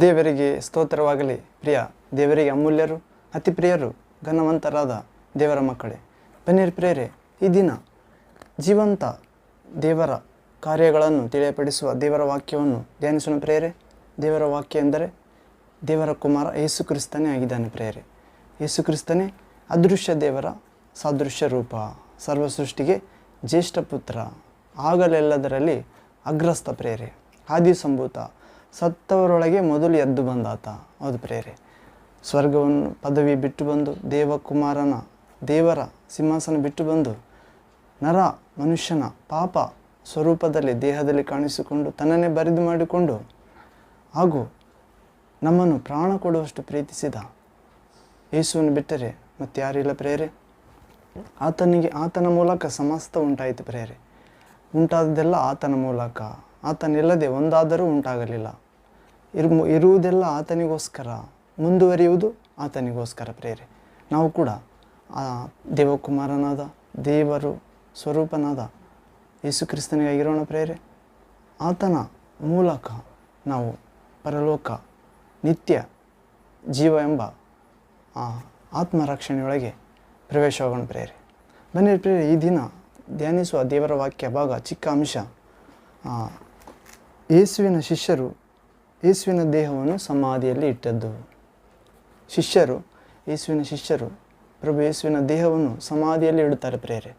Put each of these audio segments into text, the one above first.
ದೇವರಿಗೆ ಸ್ತೋತ್ರವಾಗಲಿ. ಪ್ರಿಯ ದೇವರಿಗೆ ಅಮೂಲ್ಯರು ಅತಿ ಪ್ರಿಯರು ಘನವಂತರಾದ ದೇವರ ಮಕ್ಕಳೇ. ಬನ್ನಿರ್ ಪ್ರಿಯರೇ, ಈ ದಿನ ಜೀವಂತ ದೇವರ ಕಾರ್ಯಗಳನ್ನು ತಿಳಿಯಪಡಿಸುವ ದೇವರ ವಾಕ್ಯವನ್ನು ಧ್ಯಾನಿಸೋಣ ಪ್ರೇರೆ ದೇವರ ವಾಕ್ಯ ಎಂದರೆ ದೇವರ ಕುಮಾರ ಯೇಸು ಕ್ರಿಸ್ತನೇ ಆಗಿದ್ದಾನೆ ಪ್ರೇರೆ ಯೇಸು ಕ್ರಿಸ್ತನೇ ಅದೃಶ್ಯ ದೇವರ ಸಾದೃಶ್ಯ ರೂಪ. ಸರ್ವ ಸೃಷ್ಟಿಗೆ ಜ್ಯೇಷ್ಠ ಪುತ್ರ. ಆಗಲೆಲ್ಲದರಲ್ಲಿ ಅಗ್ರಸ್ಥ ಪ್ರೇರೆ ಆದಿ ಸಂಭೂತ ಸತ್ತವರೊಳಗೆ ಮೊದಲು ಎದ್ದು ಬಂದಾತ. ಅದು ಪ್ರೇರೆ ಸ್ವರ್ಗವನ್ನು ಪದವಿ ಬಿಟ್ಟು ಬಂದು ದೇವಕುಮಾರನ, ದೇವರ ಸಿಂಹಾಸನ ಬಿಟ್ಟು ಬಂದು ನರ, ಮನುಷ್ಯನ, ಪಾಪ ಸ್ವರೂಪದಲ್ಲಿ, ದೇಹದಲ್ಲಿ ಕಾಣಿಸಿಕೊಂಡು ತನ್ನನ್ನೇ ಬರಿದು ಮಾಡಿಕೊಂಡು ಹಾಗೂ ನಮ್ಮನ್ನು ಪ್ರಾಣ ಕೊಡುವಷ್ಟು ಪ್ರೀತಿಸಿದ ಯೇಸುವನ್ನು ಬಿಟ್ಟರೆ ಮತ್ತೆ ಯಾರಿಲ್ಲ ಪ್ರೇರೆ ಆತನಿಗೆ ಆತನ ಮೂಲಕ ಸಮಸ್ತ ಉಂಟಾಯಿತು ಪ್ರೇರೆ ಉಂಟಾದದ್ದೆಲ್ಲ ಆತನ ಮೂಲಕ. ಆತನಿಲ್ಲದೆ ಒಂದಾದರೂ ಉಂಟಾಗಲಿಲ್ಲ. ಇರು ಇರುವುದೆಲ್ಲ ಆತನಿಗೋಸ್ಕರ, ಮುಂದುವರಿಯುವುದು ಆತನಿಗೋಸ್ಕರ ಪ್ರೇರೆ. ನಾವು ಕೂಡ ಆ ದೇವಕುಮಾರನಾದ, ದೇವರು ಸ್ವರೂಪನಾದ ಯೇಸು ಕ್ರಿಸ್ತನಿಗಾಗಿರೋಣ ಪ್ರೇರೆ. ಆತನ ಮೂಲಕ ನಾವು ಪರಲೋಕ ನಿತ್ಯ ಜೀವ ಎಂಬ ಆ ಆತ್ಮರಕ್ಷಣೆಯೊಳಗೆ ಪ್ರವೇಶವಾಗೋಣ ಪ್ರೇರೆ. ಬನ್ನಿ ಪ್ರೇರೆ, ಈ ದಿನ ಧ್ಯಾನಿಸುವ ದೇವರ ವಾಕ್ಯ ಭಾಗ ಚಿಕ್ಕ ಅಂಶ. ಯೇಸುವಿನ ಶಿಷ್ಯರು ಯೇಸುವಿನ ದೇಹವನ್ನು ಸಮಾಧಿಯಲ್ಲಿ ಇಟ್ಟದ್ದು. ಶಿಷ್ಯರು, ಯೇಸುವಿನ ಶಿಷ್ಯರು, ಪ್ರಭು ಯೇಸುವಿನ ದೇಹವನ್ನು ಸಮಾಧಿಯಲ್ಲಿ ಇಡುತ್ತಾರೆ ಪ್ರೇರೆ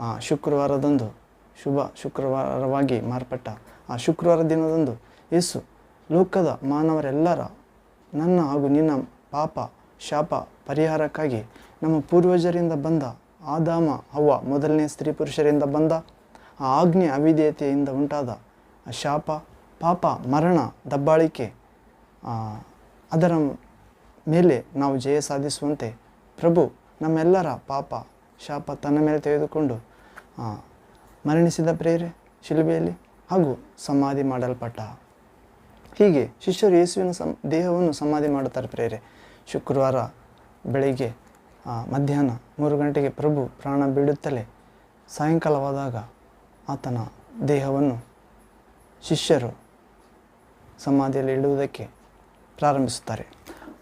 ಆ ಶುಕ್ರವಾರದಂದು, ಶುಭ ಶುಕ್ರವಾರವಾಗಿ ಮಾರ್ಪಟ್ಟ ಆ ಶುಕ್ರವಾರ ದಿನದಂದು ಯೇಸು ಲೋಕದ ಮಾನವರೆಲ್ಲರ ನನ್ನ ಹಾಗೂ ನಿನ್ನ ಪಾಪ, ಶಾಪ ಪರಿಹಾರಕ್ಕಾಗಿ ನಮ್ಮ ಪೂರ್ವಜರಿಂದ ಬಂದ ಆದಾಮ ಅವ್ವ ಮೊದಲನೇ ಸ್ತ್ರೀ ಪುರುಷರಿಂದ ಬಂದ ಆ ಆಜ್ಞೆ ಅವಿಧೇಯತೆಯಿಂದ ಉಂಟಾದ ಆ ಶಾಪ ಪಾಪ, ಮರಣ, ದಬ್ಬಾಳಿಕೆ ಅದರ ಮೇಲೆ ನಾವು ಜಯ ಸಾಧಿಸುವಂತೆ ಪ್ರಭು ನಮ್ಮೆಲ್ಲರ ಪಾಪ, ಶಾಪ ತನ್ನ ಮೇಲೆ ತೆಗೆದುಕೊಂಡು ಮರಣಿಸಿದ ಪ್ರೇರೆ ಶಿಲುಬೆಯಲ್ಲಿ ಹಾಗೂ ಸಮಾಧಿ ಮಾಡಲ್ಪಟ್ಟ. ಹೀಗೆ ಶಿಷ್ಯರು ಯೇಸುವಿನ ಸಂ, ದೇಹವನ್ನು ಸಮಾಧಿ ಮಾಡುತ್ತಾರೆ ಪ್ರೇರೆ. ಶುಕ್ರವಾರ ಬೆಳಿಗ್ಗೆ ಮಧ್ಯಾಹ್ನ ಮೂರು ಗಂಟೆಗೆ ಪ್ರಭು ಪ್ರಾಣ ಬಿಡುತ್ತಲೇ ಸಾಯಂಕಾಲವಾದಾಗ ಆತನ ದೇಹವನ್ನು ಶಿಷ್ಯರು ಸಮಾಧಿಯಲ್ಲಿ ಇಡುವುದಕ್ಕೆ ಪ್ರಾರಂಭಿಸುತ್ತಾರೆ.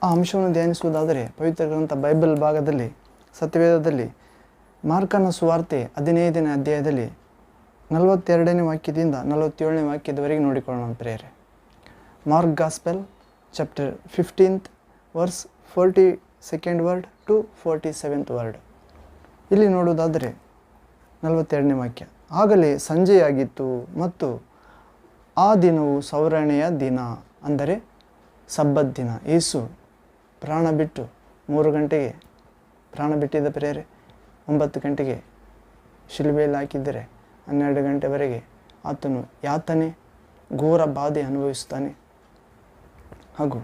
ಆ ಅಂಶವನ್ನು ಧ್ಯಾನಿಸುವುದಾದರೆ ಪವಿತ್ರ ಗ್ರಂಥ ಬೈಬಲ್ ಭಾಗದಲ್ಲಿ, ಸತ್ಯವೇದದಲ್ಲಿ, ಮಾರ್ಕನ ಸುವಾರ್ತೆ ಹದಿನೈದನೇ ಅಧ್ಯಾಯದಲ್ಲಿ ನಲವತ್ತೆರಡನೇ ವಾಕ್ಯದಿಂದ ನಲವತ್ತೇಳನೇ ವಾಕ್ಯದವರೆಗೆ ನೋಡಿಕೊಳ್ಳೋಣ ಪ್ರೇರೆ Mark gospel, chapter fifteenth, verse forty second word to forty seventh word. ಇಲ್ಲಿ ನೋಡುವುದಾದರೆ ನಲವತ್ತೆರಡನೇ ವಾಕ್ಯ, ಆಗಲೇ ಸಂಜೆಯಾಗಿತ್ತು ಮತ್ತು ಆ ದಿನವು ಸೌರಣೆಯ ದಿನ ಅಂದರೆ ಸಬ್ಬತ್ ದಿನ. ಏಸು ಪ್ರಾಣ ಬಿಟ್ಟು ಮೂರು ಗಂಟೆಗೆ ಪ್ರಾಣ ಬಿಟ್ಟಿದ್ದ ಪ್ರೇರೆ ಒಂಬತ್ತು ಗಂಟೆಗೆ ಶಿಲುಬೆಯಲ್ಲಿ ಹಾಕಿದ್ದರೆ ಹನ್ನೆರಡು ಗಂಟೆವರೆಗೆ ಆತನು ಯಾತನೆ, ಘೋರ ಬಾಧೆ ಅನುಭವಿಸುತ್ತಾನೆ. ಹಾಗೂ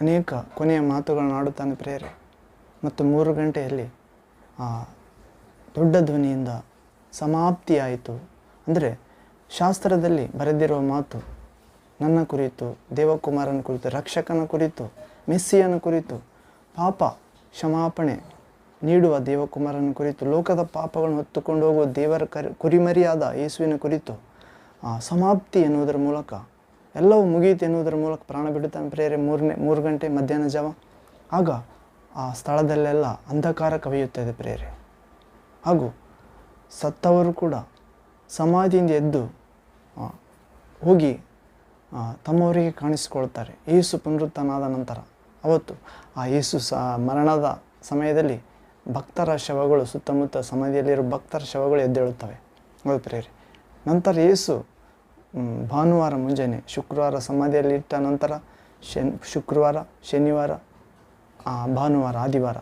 ಅನೇಕ ಕೊನೆಯ ಮಾತುಗಳನ್ನು ಆಡುತ್ತಾನೆ ಪ್ರೇರೆ ಮತ್ತು ಮೂರು ಗಂಟೆಯಲ್ಲಿ ಆ ದೊಡ್ಡ ಧ್ವನಿಯಿಂದ ಸಮಾಪ್ತಿಯಾಯಿತು. ಅಂದರೆ ಶಾಸ್ತ್ರದಲ್ಲಿ ಬರೆದಿರುವ ಮಾತು ನನ್ನ ಕುರಿತು, ದೇವಕುಮಾರನ ಕುರಿತು, ರಕ್ಷಕನ ಕುರಿತು, ಮೆಸ್ಸಿಯನ ಕುರಿತು, ಪಾಪ ಕ್ಷಮಾಪಣೆ ನೀಡುವ ದೇವಕುಮಾರನ ಕುರಿತು, ಲೋಕದ ಪಾಪಗಳನ್ನು ಹೊತ್ತುಕೊಂಡು ಹೋಗುವ ದೇವರ ಕರಿ, ಕುರಿಮರಿಯಾದ ಯೇಸುವಿನ ಕುರಿತು, ಆ ಸಮಾಪ್ತಿ ಎನ್ನುವುದರ ಮೂಲಕ, ಎಲ್ಲವೂ ಮುಗಿಯಿತು ಎನ್ನುವುದರ ಮೂಲಕ ಪ್ರಾಣ ಬಿಡುತ್ತಾನೆ ಪ್ರೇರೆ ಮೂರನೇ, ಮೂರು ಗಂಟೆ ಮಧ್ಯಾಹ್ನ ಜಾವ. ಆಗ ಆ ಸ್ಥಳದಲ್ಲೆಲ್ಲ ಅಂಧಕಾರ ಕವಿಯುತ್ತದೆ ಪ್ರೇರೆ ಹಾಗೂ ಸತ್ತವರು ಕೂಡ ಸಮಾಧಿಯಿಂದ ಎದ್ದು ಹೋಗಿ ತಮ್ಮವರಿಗೆ ಕಾಣಿಸಿಕೊಳ್ತಾರೆ ಯೇಸು ಪುನರುತ್ಥಾನಾದ ನಂತರ. ಅವತ್ತು, ಆ ಯೇಸು ಸ, ಮರಣದ ಸಮಯದಲ್ಲಿ ಭಕ್ತರ ಶವಗಳು, ಸುತ್ತಮುತ್ತ ಸಮಾಧಿಯಲ್ಲಿರೋ ಭಕ್ತರ ಶವಗಳು ಎದ್ದೇಳುತ್ತವೆ. ಪ್ರೇರಿ ನಂತರ ಯೇಸು ಭಾನುವಾರ ಮುಂಜಾನೆ, ಶುಕ್ರವಾರ ಸಮಾಧಿಯಲ್ಲಿ ಇಟ್ಟ ನಂತರ, ಶನ್, ಶುಕ್ರವಾರ, ಶನಿವಾರ ಭಾನುವಾರ, ಆದಿವಾರ.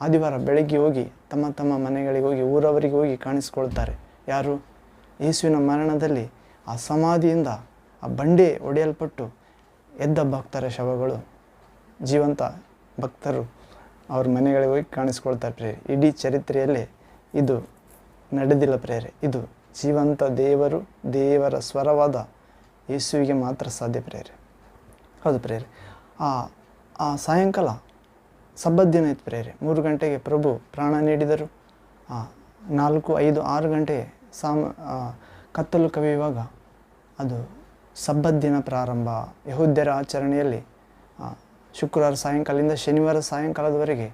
ಆದಿವಾರ ಬೆಳಗ್ಗೆ ಹೋಗಿ, ತಮ್ಮ ತಮ್ಮ ಮನೆಗಳಿಗೆ ಹೋಗಿ, ಊರವರಿಗೆ ಹೋಗಿ ಕಾಣಿಸ್ಕೊಳ್ತಾರೆ ಯಾರು? ಯೇಸುವಿನ ಮರಣದಲ್ಲಿ ಆ ಸಮಾಧಿಯಿಂದ ಆ ಬಂಡೆ ಒಡೆಯಲ್ಪಟ್ಟು ಎದ್ದ ಭಕ್ತರ ಶವಗಳು, ಜೀವಂತ ಭಕ್ತರು ಅವ್ರ ಮನೆಗಳಿಗೆ ಹೋಗಿ ಕಾಣಿಸ್ಕೊಳ್ತಾರೆ ಪ್ರೇರೆ ಇಡೀ ಚರಿತ್ರೆಯಲ್ಲಿ ಇದು ನಡೆದಿಲ್ಲ ಪ್ರೇರೆ ಇದು ಜೀವಂತ ದೇವರು, ದೇವರ ಸ್ವರವಾದ ಯೇಸುವಿಗೆ ಮಾತ್ರ ಸಾಧ್ಯ ಪ್ರೇರೆ ಹೌದು ಪ್ರೇರೆ ಆ ಆ ಸಾಯಂಕಾಲ ಸಬ್ಬತ್ ದಿನ ಇತ್ತು ಪ್ರೇರೆ ಮೂರು ಗಂಟೆಗೆ ಪ್ರಭು ಪ್ರಾಣ ನೀಡಿದರು. ನಾಲ್ಕು, ಐದು, ಆರು ಗಂಟೆ ಸಾಮ ಕತ್ತಲು ಕವಿಯುವಾಗ ಅದು ಸಬ್ಬತ್ ದಿನ ಪ್ರಾರಂಭ. ಯಹೂದ್ಯರ ಆಚರಣೆಯಲ್ಲಿ ಶುಕ್ರವಾರ ಸಾಯಂಕಾಲದಿಂದ ಶನಿವಾರ ಸಾಯಂಕಾಲದವರೆಗೆ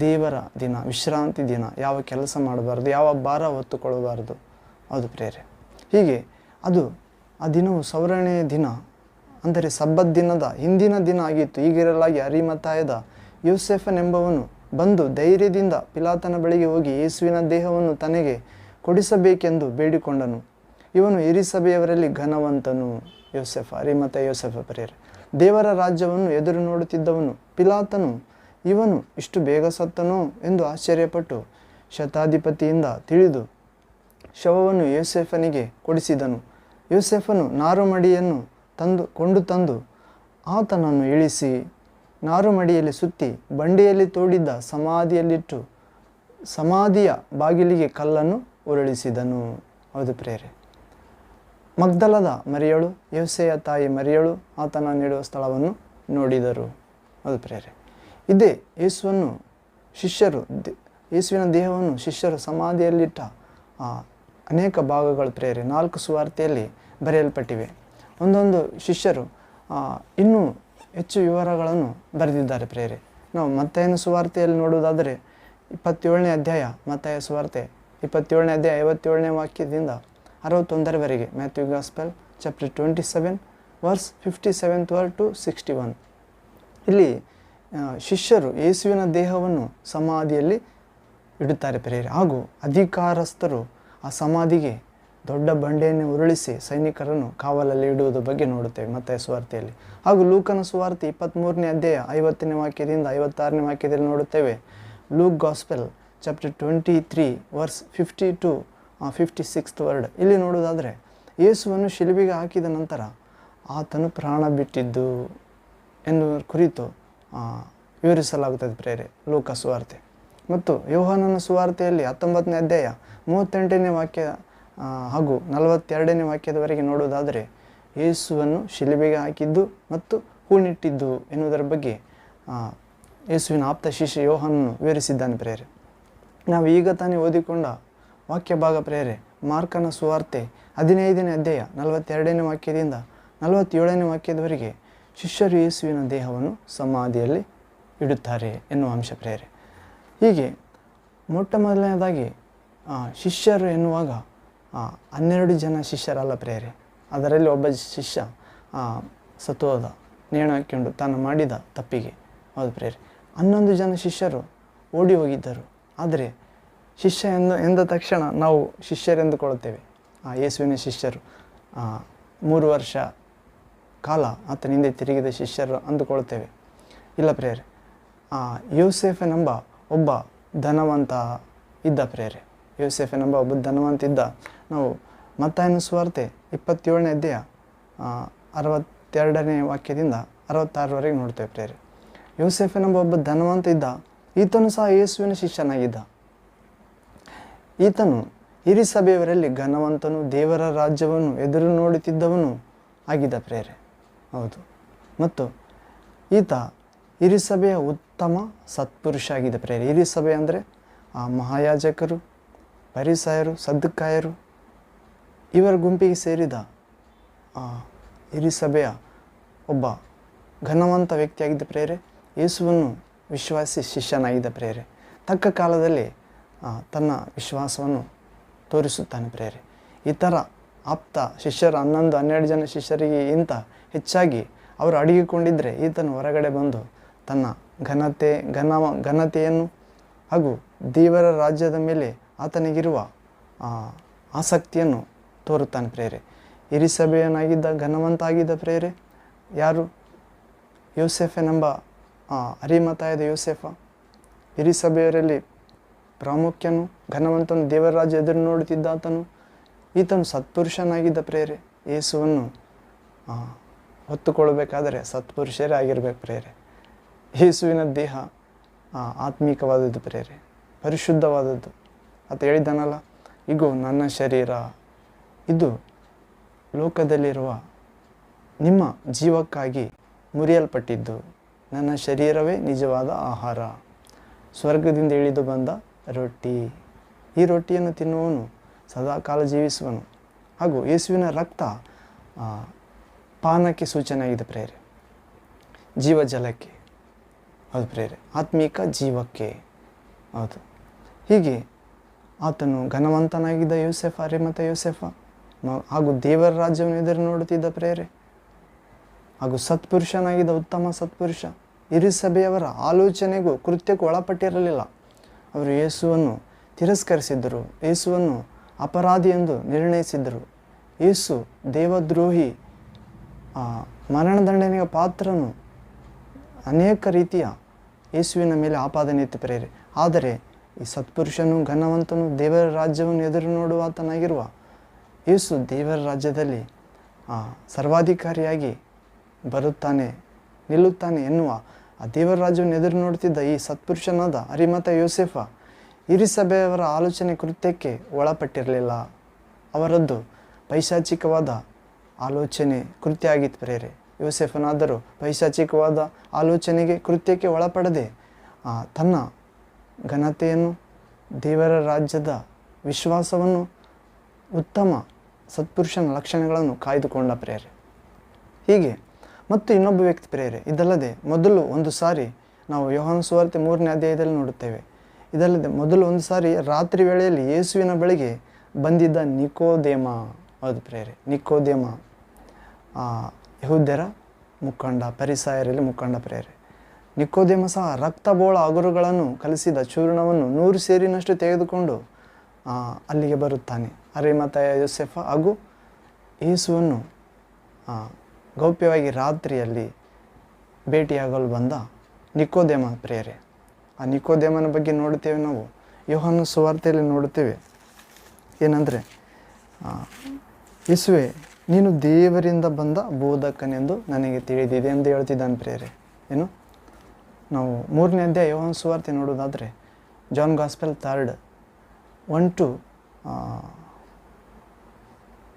ದೇವರ ದಿನ, ವಿಶ್ರಾಂತಿ ದಿನ, ಯಾವ ಕೆಲಸ ಮಾಡಬಾರ್ದು, ಯಾವ ಭಾರ ಹೊತ್ತುಕೊಳ್ಳಬಾರ್ದು. ಅದು ಪ್ರೇರೆ ಹೀಗೆ ಅದು ಆ ದಿನವು ಸವರಣೆಯ ದಿನ. ಅಂದರೆ ಸಬ್ಬತ್ ದಿನದ ಹಿಂದಿನ ದಿನ ಆಗಿತ್ತು. ಈಗಿರಲಾಗಿ ಅರಿಮತಾಯದ ಯೂಸೆಫನೆಂಬವನು ಬಂದು ಧೈರ್ಯದಿಂದ ಪಿಲಾತನ ಬಳಿಗೆ ಹೋಗಿ ಯೇಸುವಿನ ದೇಹವನ್ನು ತನಗೆ ಕೊಡಿಸಬೇಕೆಂದು ಬೇಡಿಕೊಂಡನು. ಇವನು ಹಿರಿಸಭೆಯವರಲ್ಲಿ ಘನವಂತನು, ಯೋಸೆಫ, ಅರಿಮತ, ಯೋಸೆಫ ಪ್ರೇರೆ ದೇವರ ರಾಜ್ಯವನ್ನು ಎದುರು ನೋಡುತ್ತಿದ್ದವನು ಪಿಲಾತನು. ಇವನು ಇಷ್ಟು ಬೇಗ ಸತ್ತನೋ ಎಂದು ಆಶ್ಚರ್ಯಪಟ್ಟು ಶತಾಧಿಪತಿಯಿಂದ ತಿಳಿದು ಶವವನ್ನು ಯೋಸೆಫನಿಗೆ ಕೊಡಿಸಿದನು. ಯೋಸೆಫನು ನಾರುಮಡಿಯನ್ನು ತಂದು, ಕೊಂಡು ತಂದು ಆತನನ್ನು ಇಳಿಸಿ ನಾರುಮಡಿಯಲ್ಲಿ ಸುತ್ತಿ ಬಂಡೆಯಲ್ಲಿ ತೋಡಿದ್ದ ಸಮಾಧಿಯಲ್ಲಿಟ್ಟು, ಸಮಾಧಿಯ ಬಾಗಿಲಿಗೆ ಕಲ್ಲನ್ನು ಉರುಳಿಸಿದನು. ಹೌದು ಪ್ರೇರೆ ಮಗ್ದಲದ ಮರಿಯಳು, ಯೋಸೆಯ ತಾಯಿ ಮರಿಯಳು ಆತನ ನೀಡುವ ಸ್ಥಳವನ್ನು ನೋಡಿದರು. ಅದು ಪ್ರೇರೆ ಇದೇ ಯೇಸುವನ್ನು ಶಿಷ್ಯರು ಯೇಸುವಿನ ದೇಹವನ್ನು ಶಿಷ್ಯರು ಸಮಾಧಿಯಲ್ಲಿಟ್ಟ ಅನೇಕ ಭಾಗಗಳು ಪ್ರೇರೆ ನಾಲ್ಕು ಸುವಾರ್ತೆಯಲ್ಲಿ ಬರೆಯಲ್ಪಟ್ಟಿವೆ. ಒಂದೊಂದು ಶಿಷ್ಯರು ಇನ್ನೂ ಹೆಚ್ಚು ವಿವರಗಳನ್ನು ಬರೆದಿದ್ದಾರೆ ಪ್ರೇರೆ ನಾವು ಮತ್ತಾಯನ ಸುವಾರ್ತೆಯಲ್ಲಿ ನೋಡುವುದಾದರೆ, ಇಪ್ಪತ್ತೇಳನೇ ಅಧ್ಯಾಯ ಮತ್ತಾಯ ಸುವಾರ್ತೆ ಇಪ್ಪತ್ತೇಳನೇ ಅಧ್ಯಾಯ, ಐವತ್ತೇಳನೇ ವಾಕ್ಯದಿಂದ ಅರವತ್ತೊಂದರವರೆಗೆ Matthew gospel, chapter twenty seven, verse fifty seventh verse to sixty one. ಇಲ್ಲಿ ಶಿಷ್ಯರು ಯೇಸುವಿನ ದೇಹವನ್ನು ಸಮಾಧಿಯಲ್ಲಿ ಇಡುತ್ತಾರೆ ಪ್ರೇರಿ ಹಾಗೂ ಅಧಿಕಾರಸ್ಥರು ಆ ಸಮಾಧಿಗೆ ದೊಡ್ಡ ಬಂಡೆಯನ್ನು ಉರುಳಿಸಿ ಸೈನಿಕರನ್ನು ಕಾವಲಲ್ಲಿ ಇಡುವುದರ ಬಗ್ಗೆ ನೋಡುತ್ತೇವೆ ಮತ್ತೆ ಸುವಾರ್ತೆಯಲ್ಲಿ. ಹಾಗೂ ಲೂಕನ ಸುವಾರ್ತೆ ಇಪ್ಪತ್ತ್ಮೂರನೇ ಅಧ್ಯಾಯ, ಐವತ್ತನೇ ವಾಕ್ಯದಿಂದ ಐವತ್ತಾರನೇ ವಾಕ್ಯದಲ್ಲಿ ನೋಡುತ್ತೇವೆ. Luke gospel chapter twenty three verse fifty two fifty sixth word ಇಲ್ಲಿ ನೋಡೋದಾದರೆ ಯೇಸುವನ್ನು ಶಿಲುಬೆಗೆ ಹಾಕಿದ ನಂತರ ಆತನು ಪ್ರಾಣ ಬಿಟ್ಟಿದ್ದು ಎನ್ನುವ ಕುರಿತು ವಿವರಿಸಲಾಗುತ್ತದೆ ಪ್ರೇರೆ, ಲೋಕ ಸುವಾರ್ತೆ. ಮತ್ತು ಯೋಹಾನನ ಸುವಾರ್ತೆಯಲ್ಲಿ ಹತ್ತೊಂಬತ್ತನೇ ಅಧ್ಯಾಯ ಮೂವತ್ತೆಂಟನೇ ವಾಕ್ಯ ಹಾಗೂ ನಲವತ್ತೆರಡನೇ ವಾಕ್ಯದವರೆಗೆ ನೋಡುವುದಾದರೆ, ಯೇಸುವನ್ನು ಶಿಲುಬೆಗೆ ಹಾಕಿದ್ದು ಮತ್ತು ಹೂಣಿಟ್ಟಿದ್ದು ಎನ್ನುವುದರ ಬಗ್ಗೆ ಯೇಸುವಿನ ಆಪ್ತ ಶಿಷ್ಯ ಯೋಹನನ್ನು ವಿವರಿಸಿದ್ದಾನೆ ಪ್ರೇರೆ. ನಾವು ಈಗ ತಾನೇ ಓದಿಕೊಂಡ ವಾಕ್ಯ ಭಾಗ ಪ್ರೇರೆ, ಮಾರ್ಕನ ಸುವಾರ್ತೆ, ಹದಿನೈದನೇ ಅಧ್ಯಾಯ, ನಲವತ್ತೆರಡನೇ ವಾಕ್ಯದಿಂದ ನಲವತ್ತೇಳನೇ ವಾಕ್ಯದವರೆಗೆ ಶಿಷ್ಯರು ಯೇಸುವಿನ ದೇಹವನ್ನು ಸಮಾಧಿಯಲ್ಲಿ ಇಡುತ್ತಾರೆ ಎನ್ನುವ ಅಂಶ ಪ್ರೇರೆ. ಹೀಗೆ ಮೊಟ್ಟ ಮೊದಲನೇದಾಗಿ ಶಿಷ್ಯರು ಎನ್ನುವಾಗ ಹನ್ನೆರಡು ಜನ ಶಿಷ್ಯರಲ್ಲ ಪ್ರೇರೆ. ಅದರಲ್ಲಿ ಒಬ್ಬ ಶಿಷ್ಯ ಸತ್ವದ ನೇಣು ಹಾಕ್ಕೊಂಡು ತಾನು ಮಾಡಿದ ತಪ್ಪಿಗೆ. ಹೌದು ಪ್ರೇರೆ. ಹನ್ನೊಂದು ಜನ ಶಿಷ್ಯರು ಓಡಿ ಹೋಗಿದ್ದರು. ಆದರೆ ಶಿಷ್ಯ ಎಂದು ಎಂದ ತಕ್ಷಣ ನಾವು ಶಿಷ್ಯರೆಂದುಕೊಳ್ಳುತ್ತೇವೆ. ಆ ಯೇಸುವಿನ ಶಿಷ್ಯರು ಮೂರು ವರ್ಷ ಕಾಲ ಆತನಿಂದ ತಿರುಗಿದ ಶಿಷ್ಯರು ಅಂದುಕೊಳ್ಳುತ್ತೇವೆ. ಇಲ್ಲ ಪ್ರೇರೆ ಆ, ಯೂಸೆಫನೆಂಬ ಒಬ್ಬ ಧನವಂತ ಇದ್ದ ಪ್ರೇರೆ ಯೂಸೆಫನೆಂಬ ಒಬ್ಬ ಧನವಂತ ಇದ್ದ ನಾವು ಮತ್ತಾಯನ ಸ್ವಾರ್ತೆ ಇಪ್ಪತ್ತೇಳನೇ ಅಧ್ಯಾಯ ಅರವತ್ತೆರಡನೇ ವಾಕ್ಯದಿಂದ ಅರವತ್ತಾರರವರೆಗೆ ನೋಡ್ತೇವೆ ಪ್ರೇರೆ ಯೂಸೆಫನೆಂಬ ಒಬ್ಬ ಧನವಂತ ಇದ್ದ ಈತನು ಸಹ ಯೇಸುವಿನ ಶಿಷ್ಯನಾಗಿದ್ದ. ಈತನು ಹಿರಿಸಭೆಯವರಲ್ಲಿ ಘನವಂತನು ದೇವರ ರಾಜ್ಯವನ್ನು ಎದುರು ನೋಡುತ್ತಿದ್ದವನು ಆಗಿದ್ದ ಪ್ರೇರೆ. ಹೌದು. ಮತ್ತು ಈತ ಹಿರಿಸಭೆಯ ಉತ್ತಮ ಸತ್ಪುರುಷ ಆಗಿದ್ದ ಪ್ರೇರೆ. ಹಿರಿಸಭೆ ಅಂದರೆ ಆ ಮಹಾಯಾಜಕರು ಪರಿಸಾಯರು ಸದ್ದುಕಾಯರು ಇವರ ಗುಂಪಿಗೆ ಸೇರಿದ ಆ, ಹಿರಿಸಭೆಯ ಒಬ್ಬ ಘನವಂತ ವ್ಯಕ್ತಿಯಾಗಿದ್ದ ಪ್ರೇರೆ. ಯೇಸುವನ್ನು ವಿಶ್ವಾಸಿ ಶಿಷ್ಯನಾಗಿದ್ದ ಪ್ರೇರೆ. ತಕ್ಕ ಕಾಲದಲ್ಲಿ ತನ್ನ ವಿಶ್ವಾಸವನ್ನು ತೋರಿಸುತ್ತಾನೆ ಪ್ರೇರೆ. ಇತರ ಆಪ್ತ ಶಿಷ್ಯರು, ಹನ್ನೊಂದು, ಹನ್ನೆರಡು ಜನ ಶಿಷ್ಯರಿಗೆ ಇಂತ ಹೆಚ್ಚಾಗಿ ಅವರು ಅಡಗಿಕೊಂಡಿದ್ದರೆ ಈತನು ಹೊರಗಡೆ ಬಂದು ತನ್ನ ಘನತೆ, ಘನ, ಘನತೆಯನ್ನು ಹಾಗೂ ದೇವರ ರಾಜ್ಯದ ಮೇಲೆ ಆತನಿಗಿರುವ ಆಸಕ್ತಿಯನ್ನು ತೋರುತ್ತಾನೆ ಪ್ರೇರೆ. ಹಿರಿಸಭೆಯನಾಗಿದ್ದ ಘನವಂತ ಆಗಿದ್ದ ಪ್ರೇರೆ, ಯಾರು? ಯೋಸೆಫನೆಂಬ ಆ, ಅರಿಮತಾಯದ ಯೋಸೆಫ ಹಿರಿಸಭೆಯವರಲ್ಲಿ ಪ್ರಾಮುಖ್ಯನು ಘನವಂತನು ದೇವರ ರಾಜ್ಯ ಎದುರು ನೋಡುತ್ತಿದ್ದಾತನು ಈತನು ಸತ್ಪುರುಷನಾಗಿದ್ದ ಪ್ರೇರೆ ಯೇಸುವನ್ನು ಹೊತ್ತುಕೊಳ್ಳಬೇಕಾದರೆ ಸತ್ಪುರುಷರೇ ಆಗಿರಬೇಕು ಪ್ರೇರೆ. ಯೇಸುವಿನ ದೇಹ ಆತ್ಮಿಕವಾದದ್ದು ಪ್ರೇರೆ ಪರಿಶುದ್ಧವಾದದ್ದು. ಅಂತ ಹೇಳಿದ್ದಾನಲ್ಲ ಇಗೋ ನನ್ನ ಶರೀರ ಇದು ಲೋಕದಲ್ಲಿರುವ ನಿಮ್ಮ ಜೀವಕ್ಕಾಗಿ ಮುರಿಯಲ್ಪಟ್ಟಿದ್ದು. ನನ್ನ ಶರೀರವೇ ನಿಜವಾದ ಆಹಾರ. ಸ್ವರ್ಗದಿಂದ ಇಳಿದು ಬಂದ ರೊಟ್ಟಿ. ಈ ರೊಟ್ಟಿಯನ್ನು ತಿನ್ನುವನು ಸದಾಕಾಲ ಜೀವಿಸುವನು. ಹಾಗೂ ಯೇಸುವಿನ ರಕ್ತ ಪಾನಕ್ಕೆ ಸೂಚನೆಯಾಗಿದೆ ಪ್ರೇರೆ. ಜೀವಜಲಕ್ಕೆ ಹೌದು ಪ್ರೇರೆ, ಆತ್ಮೀಕ ಜೀವಕ್ಕೆ. ಹೌದು. ಹೀಗೆ ಆತನು ಘನವಂತನಾಗಿದ್ದ ಯೋಸೆಫ, ಅರೆಮತ ಯೋಸೆಫ ಮ- ಹಾಗೂ ದೇವರ ರಾಜ್ಯವನ್ನು ಎದುರು ನೋಡುತ್ತಿದ್ದ ಪ್ರೇರೆ. ಹಾಗೂ ಸತ್ಪುರುಷನಾಗಿದ್ದ ಉತ್ತಮ ಸತ್ಪುರುಷ ಹಿರಿ ಸಭೆಯವರ ಆಲೋಚನೆಗೂ ಕೃತ್ಯಕ್ಕೂ ಒಳಪಟ್ಟಿರಲಿಲ್ಲ. ಅವರು ಯೇಸುವನ್ನು ತಿರಸ್ಕರಿಸಿದ್ದರು, ಯೇಸುವನ್ನು ಅಪರಾಧಿ ಎಂದು ನಿರ್ಣಯಿಸಿದ್ದರು. ಯೇಸು ದೇವದ್ರೋಹಿ ಮರಣದಂಡನೆಯ ಪಾತ್ರನು. ಅನೇಕ ರೀತಿಯ ಯೇಸುವಿನ ಮೇಲೆ ಆಪಾದನೆ ಇತ್ತು ಪ್ರೇರಿ ಆದರೆ ಈ ಸತ್ಪುರುಷನು ಘನವಂತನು ದೇವರ ರಾಜ್ಯವನ್ನು ಎದುರು ನೋಡುವಾತನಾಗಿರುವ ಯೇಸು ದೇವರ ರಾಜ್ಯದಲ್ಲಿ ಸರ್ವಾಧಿಕಾರಿಯಾಗಿ ಬರುತ್ತಾನೆ, ನಿಲ್ಲುತ್ತಾನೆ ಎನ್ನುವ ಆ ದೇವರ ರಾಜ್ಯವನ್ನು ಎದುರು ನೋಡುತ್ತಿದ್ದ ಈ ಸತ್ಪುರುಷನಾದ ಅರಿಮತ ಯೋಸೆಫ ಇರಿಸಭೆಯವರ ಆಲೋಚನೆ ಕೃತ್ಯಕ್ಕೆ ಒಳಪಟ್ಟಿರಲಿಲ್ಲ. ಅವರದ್ದು ಪೈಶಾಚಿಕವಾದ ಆಲೋಚನೆ ಕೃತ್ಯ ಆಗಿತ್ತು ಪ್ರೇರೆ ಯೋಸೆಫನಾದರೂ ಪೈಶಾಚಿಕವಾದ ಆಲೋಚನೆಗೆ ಕೃತ್ಯಕ್ಕೆ ಒಳಪಡದೆ ತನ್ನ ಘನತೆಯನ್ನು, ದೇವರ ರಾಜ್ಯದ ವಿಶ್ವಾಸವನ್ನು, ಉತ್ತಮ ಸತ್ಪುರುಷನ ಲಕ್ಷಣಗಳನ್ನು ಕಾಯ್ದುಕೊಂಡ ಪ್ರೇರೆ ಹೀಗೆ ಮತ್ತು ಇನ್ನೊಬ್ಬ ವ್ಯಕ್ತಿ ಪ್ರೇರೆ, ಇದಲ್ಲದೆ ಮೊದಲು ಒಂದು ಸಾರಿ ನಾವು ಯೋಹಾನ್ ಸುವಾರ್ತೆ ಮೂರನೇ ಅಧ್ಯಾಯದಲ್ಲಿ ನೋಡುತ್ತೇವೆ. ಇದಲ್ಲದೆ ಮೊದಲು ಒಂದು ಸಾರಿ ರಾತ್ರಿ ವೇಳೆಯಲ್ಲಿ ಯೇಸುವಿನ ಬಳಿಗೆ ಬಂದಿದ್ದ ನಿಕೋದೇಮ ಅದು ಪ್ರೇರೆ, ನಿಕೋದೇಮ ಯಹೂದ್ಯರ ಮುಖಂಡ, ಪರಿಸಾಯರಲ್ಲಿ ಮುಖಂಡ ಪ್ರೇರೆ. ನಿಕೋದೇಮ ಸಹ ರಕ್ತಬೋಳ ಅಗುರುಗಳನ್ನು ಕಲಿಸಿದ ಚೂರ್ಣವನ್ನು ನೂರು ಸೇರಿನಷ್ಟು ತೆಗೆದುಕೊಂಡು ಅಲ್ಲಿಗೆ ಬರುತ್ತಾನೆ. ಅರೇಮತಾಯ ಯೋಸೆಫ ಹಾಗೂ ಯೇಸುವನ್ನು ಗೌಪ್ಯವಾಗಿ ರಾತ್ರಿಯಲ್ಲಿ ಭೇಟಿಯಾಗಲು ಬಂದ ನಿಕೋದೇಮ ಪ್ರೇರೆ ಆ ನಿಕೋದೇಮನ ಬಗ್ಗೆ ನೋಡುತ್ತೇವೆ ನಾವು. ಯೋಹನ ಸುವಾರ್ತೆಯಲ್ಲಿ ನೋಡುತ್ತೇವೆ. ಏನಂದರೆ ಯಸುವೆ, ನೀನು ದೇವರಿಂದ ಬಂದ ಬೋಧಕನೆಂದು ನನಗೆ ತಿಳಿದಿದೆ ಎಂದು ಹೇಳ್ತಿದ್ದಾನೆ ಪ್ರೇರೆ ಏನು? ನಾವು ಮೂರನೇ ಅಧ್ಯಾಯ ಯೋಹಾನ ಸುವಾರ್ತೆ ನೋಡೋದಾದರೆ John gospel third one two